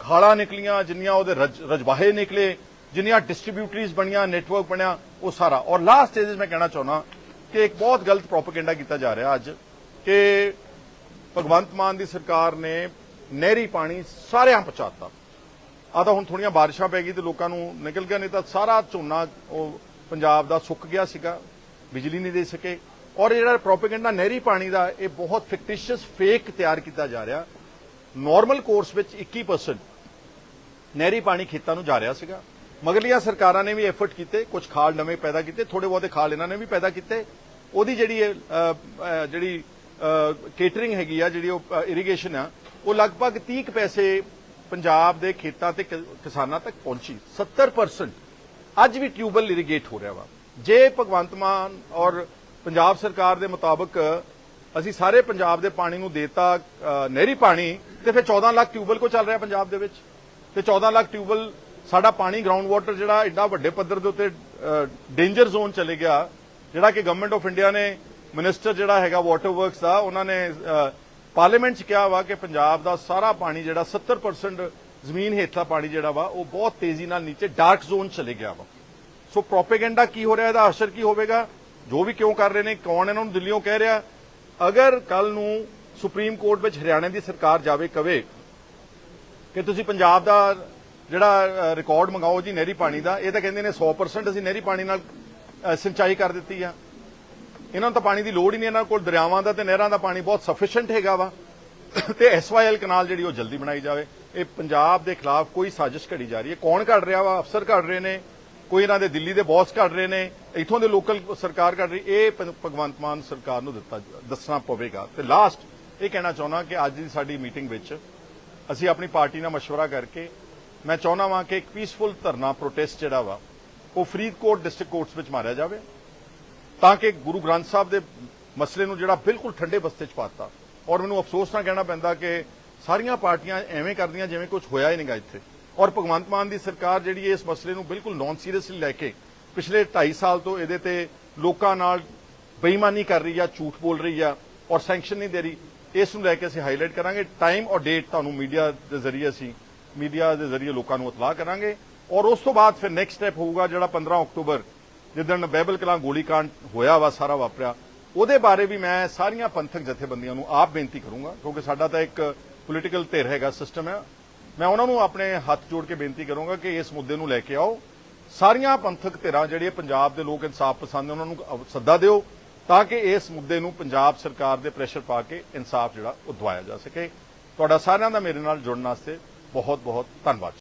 ਖਾਲਾਂ ਨਿਕਲੀਆਂ, ਜਿੰਨੀਆਂ ਉਹਦੇ ਰਜਵਾਹੇ ਨਿਕਲੇ, ਜਿੰਨੀਆਂ ਡਿਸਟ੍ਰੀਬਿਊਟਰੀਜ਼ ਬਣੀਆਂ ਨੈਟਵਰਕ ਬਣਿਆ, ਉਹ ਸਾਰਾ। ਔਰ ਲਾਸਟ ਸਟੇਜਸ ਮੈਂ ਕਹਿਣਾ ਚਾਹੁੰਦਾ ਕਿ ਇੱਕ ਬਹੁਤ ਗਲਤ ਪ੍ਰੋਪਗੈਂਡਾ ਕੀਤਾ ਜਾ ਰਿਹਾ ਅੱਜ, ਕਿ ਭਗਵੰਤ ਮਾਨ ਦੀ ਸਰਕਾਰ ਨੇ ਨਹਿਰੀ ਪਾਣੀ ਸਾਰਿਆਂ ਪਹੁੰਚਾਤਾ। ਆ ਤਾਂ ਹੁਣ ਥੋੜੀਆਂ ਬਾਰਿਸ਼ਾਂ ਪੈ ਗਈ ਤੇ ਲੋਕਾਂ ਨੂੰ ਨਿਕਲ ਗਿਆ, ਨਹੀਂ ਤਾਂ ਸਾਰਾ ਝੋਨਾ ਉਹ ਪੰਜਾਬ ਦਾ ਸੁੱਕ ਗਿਆ ਸੀਗਾ, ਬਿਜਲੀ ਨਹੀਂ ਦੇ ਸਕੇ। ਔਰ ਜਿਹੜਾ ਪ੍ਰੋਪਗੈਂਡਾ ਨਹਿਰੀ ਪਾਣੀ ਦਾ, ਇਹ ਬਹੁਤ ਫਿਕਟੀਸ਼ੀਅਸ ਫੇਕ ਤਿਆਰ ਕੀਤਾ ਜਾ ਰਿਹਾ। ਨਾਰਮਲ ਕੋਰਸ ਵਿੱਚ 21% ਨਹਿਰੀ ਪਾਣੀ ਖੇਤਾਂ ਨੂੰ ਜਾ ਰਿਹਾ ਸੀਗਾ। ਮਗਰਲੀਆਂ ਸਰਕਾਰਾਂ ਨੇ ਵੀ ਐਫਰਟ ਕੀਤੇ ਕੁਝ ਖਾਲ ਨਵੇਂ ਪੈਦਾ ਕੀਤੇ ਥੋੜੇ ਬਹੁਤੇ ਖਾਲ ਇਹਨਾਂ ਨੇ ਵੀ ਪੈਦਾ ਕੀਤੇ। ਉਹਦੀ ਜਿਹੜੀ ਜਿਹੜੀ ਕੇਟਰਿੰਗ ਹੈਗੀ ਆ, ਜਿਹੜੀ ਉਹ ਇਰੀਗੇਸ਼ਨ ਆ, ਉਹ ਲਗਭਗ 30 ਪੈਸੇ ਪੰਜਾਬ ਦੇ ਖੇਤਾਂ ਤੇ ਕਿਸਾਨਾਂ ਤੱਕ ਪਹੁੰਚੀ। 70% ਅੱਜ ਵੀ ਟਿਊਬਲ ਇਰੀਗੇਟ ਹੋ ਰਿਹਾ ਵਾ। ਜੇ ਭਗਵੰਤ ਮਾਨ ਔਰ ਪੰਜਾਬ ਸਰਕਾਰ ਦੇ ਮੁਤਾਬਕ ਅਸੀਂ ਸਾਰੇ ਪੰਜਾਬ ਦੇ ਪਾਣੀ ਨੂੰ ਦੇਤਾ ਨਹਿਰੀ ਪਾਣੀ, ਤੇ ਫਿਰ 14 ਲੱਖ ਟਿਊਬਲ ਕੋ ਚੱਲ ਰਿਹਾ ਪੰਜਾਬ ਦੇ ਵਿੱਚ। ਤੇ 14 ਲੱਖ ਟਿਊਬਲ ਸਾਡਾ ਪਾਣੀ ਗਰਾਊਂਡ ਵਾਟਰ ਜਿਹੜਾ ਐਡਾ ਵੱਡੇ ਪੱਧਰ ਦੇ ਉੱਤੇ ਡੇਂਜਰ ਜ਼ੋਨ ਚਲੇ ਗਿਆ। ਜਿਹੜਾ ਕਿ ਗਵਰਨਮੈਂਟ ਆਫ ਇੰਡੀਆ ਨੇ ਮਿਨਿਸਟਰ ਜਿਹੜਾ ਹੈਗਾ ਵਾਟਰ ਵਰਕਸ ਦਾ, ਉਹਨਾਂ ਨੇ ਪਾਰਲੀਮੈਂਟ 'ਚ ਕਿਹਾ ਵਾ ਕਿ ਪੰਜਾਬ ਦਾ ਸਾਰਾ ਪਾਣੀ ਜਿਹੜਾ 70% ਜ਼ਮੀਨ ਹੇਠਲਾ ਪਾਣੀ ਜਿਹੜਾ ਵਾ, ਉਹ ਬਹੁਤ ਤੇਜ਼ੀ ਨਾਲ ਨੀਚੇ ਡਾਰਕ ਜ਼ੋਨ ਚਲੇ ਗਿਆ ਵਾ। ਸੋ ਪ੍ਰੋਪੇਗੈਂਡਾ ਕੀ ਹੋ ਰਿਹਾ, ਇਹਦਾ ਅਸਰ ਕੀ ਹੋਵੇਗਾ? ਜੋ ਵੀ ਕਿਉਂ ਕਰ ਰਹੇ ਨੇ, ਕੌਣ ਇਹਨਾਂ ਨੂੰ ਦਿੱਲੀੋਂ ਕਹਿ ਰਿਹਾ? ਅਗਰ ਕੱਲ ਨੂੰ ਸੁਪਰੀਮ ਕੋਰਟ ਵਿੱਚ ਹਰਿਆਣਾ ਦੀ ਸਰਕਾਰ ਜਾਵੇ, ਕਵੇ ਕਿ ਤੁਸੀਂ ਪੰਜਾਬ ਦਾ ਜਿਹੜਾ ਰਿਕਾਰਡ ਮੰਗਾਓ ਜੀ ਨਹਿਰੀ ਪਾਣੀ ਦਾ, ਇਹ ਤਾਂ ਕਹਿੰਦੇ ਨੇ 100% ਅਸੀਂ ਨਹਿਰੀ ਪਾਣੀ ਨਾਲ ਸਿੰਚਾਈ ਕਰ ਦਿੱਤੀ ਆ ਇਹਨਾਂ ਨੂੰ ਤਾਂ ਪਾਣੀ ਦੀ ਲੋੜ ਹੀ ਨਹੀਂ ਇਹਨਾਂ ਕੋਲ ਦਰਿਆਵਾਂ ਦਾ ਤੇ ਨਹਿਰਾਂ ਦਾ ਪਾਣੀ ਬਹੁਤ ਸਫੀਸ਼ੀਐਂਟ ਹੈਗਾ ਵਾ ਤੇ ਐਸਵਾਈਐਲ ਕਨਾਲ ਜਿਹੜੀ ਉਹ ਜਲਦੀ ਬਣਾਈ ਜਾਵੇ ਇਹ ਪੰਜਾਬ ਦੇ ਖਿਲਾਫ ਕੋਈ ਸਾਜ਼ਿਸ਼ ਘੜੀ ਜਾ ਰਹੀ ਹੈ ਕੌਣ ਘੜ ਰਿਹਾ ਵਾ ਅਫਸਰ ਘੜ ਰਹੇ ਨੇ ਕੋਈ ਇਹਨਾਂ ਦੇ ਦਿੱਲੀ ਦੇ ਬੌਸ ਘੜ ਰਹੇ ਨੇ ਇਥੋਂ ਦੇ ਲੋਕਲ ਸਰਕਾਰ ਘੜ ਰਹੀ ਇਹ ਭ- ਭਗਵੰਤ ਮਾਨ ਸਰਕਾਰ ਨੂੰ ਦਿੱਤਾ ਦੱਸਣਾ ਪਵੇਗਾ ਤੇ ਲਾਸਟ ਇਹ ਕਹਿਣਾ ਚਾਹੁੰਦਾ ਕਿ ਅੱਜ ਦੀ ਸਾਡੀ ਮੀਟਿੰਗ ਵਿੱਚ ਅਸੀਂ ਆਪਣੀ ਪਾਰਟੀ ਨਾਲ مشورہ ਕਰਕੇ ਮੈਂ ਚਾਹੁੰਦਾ ਵਾਂ ਕਿ ਇੱਕ ਪੀਸਫੁਲ ਧਰਨਾ ਪ੍ਰੋਟੈਸਟ ਜਿਹੜਾ ਵਾ ਉਹ ਫਰੀਦਕੋਟ ਡਿਸਟ੍ਰਿਕਟ ਕੋਰਟਸ ਵਿੱਚ ਮਾਰਿਆ ਜਾਵੇ, ਤਾਂ ਕਿ ਗੁਰੂ ਗ੍ਰੰਥ ਸਾਹਿਬ ਦੇ ਮਸਲੇ ਨੂੰ ਜਿਹੜਾ ਬਿਲਕੁਲ ਠੰਡੇ ਬਸਤੇ 'ਚ ਪਾਤਾ ਔਰ ਮੈਨੂੰ ਅਫਸੋਸ ਨਾਲ ਕਹਿਣਾ ਪੈਂਦਾ ਕਿ ਸਾਰੀਆਂ ਪਾਰਟੀਆਂ ਐਵੇਂ ਕਰਦੀਆਂ ਜਿਵੇਂ ਕੁਝ ਹੋਇਆ ਹੀ ਨਹੀਂਗਾ ਇੱਥੇ। ਔਰ ਭਗਵੰਤ ਮਾਨ ਦੀ ਸਰਕਾਰ ਜਿਹੜੀ ਇਸ ਮਸਲੇ ਨੂੰ ਬਿਲਕੁਲ ਨਾਨ ਸੀਰੀਅਸਲੀ ਲੈ ਕੇ ਪਿਛਲੇ 2.5 ਸਾਲ ਤੋਂ ਇਹਦੇ ਤੇ ਲੋਕਾਂ ਨਾਲ ਬੇਈਮਾਨੀ ਕਰ ਰਹੀ ਆ, ਝੂਠ ਬੋਲ ਰਹੀ ਆ ਔਰ ਸੈਂਕਸ਼ਨ ਨਹੀਂ ਦੇ ਰਹੀ। ਇਸ ਨੂੰ ਲੈ ਕੇ ਅਸੀਂ ਹਾਈਲਾਈਟ ਕਰਾਂਗੇ। ਟਾਈਮ ਔਰ ਡੇਟ ਤੁਹਾਨੂੰ ਮੀਡੀਆ ਦੇ ਜ਼ਰੀਏ ਅਸੀਂ ਮੀਡੀਆ ਦੇ ਜ਼ਰੀਏ ਲੋਕਾਂ ਨੂੰ ਇਤਲਾਹ ਕਰਾਂਗੇ। ਔਰ ਉਸ ਤੋਂ ਬਾਅਦ ਫਿਰ ਨੈਕਸਟ ਸਟੈਪ ਹੋਊਗਾ ਜਿਹੜਾ 15 ਅਕਤੂਬਰ ਜਿੱਦਣ ਬਹਿਬਲ ਕਲਾਂ ਗੋਲੀकांड ਹੋਇਆ ਵਾ, ਸਾਰਾ ਵਾਪਰਿਆ। ਉਹਦੇ ਬਾਰੇ ਵੀ ਮੈਂ ਸਾਰੀਆਂ ਪੰਥਕ ਜਥੇਬੰਦੀਆਂ ਨੂੰ ਆਪ ਬੇਨਤੀ ਕਰੂੰਗਾ, ਕਿਉਂਕਿ ਸਾਡਾ ਤਾਂ ਇੱਕ ਪੋਲੀਟੀਕਲ ਧਿਰ ਹੈਗਾ ਸਿਸਟਮ ਹੈ। ਮੈਂ ਉਹਨਾਂ ਨੂੰ ਆਪਣੇ ਹੱਥ ਜੋੜ ਕੇ ਬੇਨਤੀ ਕਰੂੰਗਾ ਕਿ ਇਸ ਮੁੱਦੇ ਨੂੰ ਲੈ ਕੇ ਆਓ। ਸਾਰੀਆਂ ਪੰਥਕ ਧਿਰਾਂ ਜਿਹੜੀਆਂ ਪੰਜਾਬ ਦੇ ਲੋਕ ਇਨਸਾਫ ਪਸੰਦ ਨੇ, ਉਹਨਾਂ ਨੂੰ ਸੱਦਾ ਦਿਓ, ਤਾਂ ਕਿ ਇਸ ਮੁੱਦੇ ਨੂੰ ਪੰਜਾਬ ਸਰਕਾਰ ਦੇ ਪ੍ਰੈਸ਼ਰ ਪਾ ਕੇ ਇਨਸਾਫ ਜਿਹੜਾ ਉਹ ਦਵਾਇਆ ਜਾ ਸਕੇ। ਤੁਹਾਡਾ ਸਾਰਿਆਂ ਦਾ ਮੇਰੇ ਨਾਲ ਜੁੜਨ ਵਾਸਤੇ ਬਹੁਤ ਬਹੁਤ ਧੰਨਵਾਦ।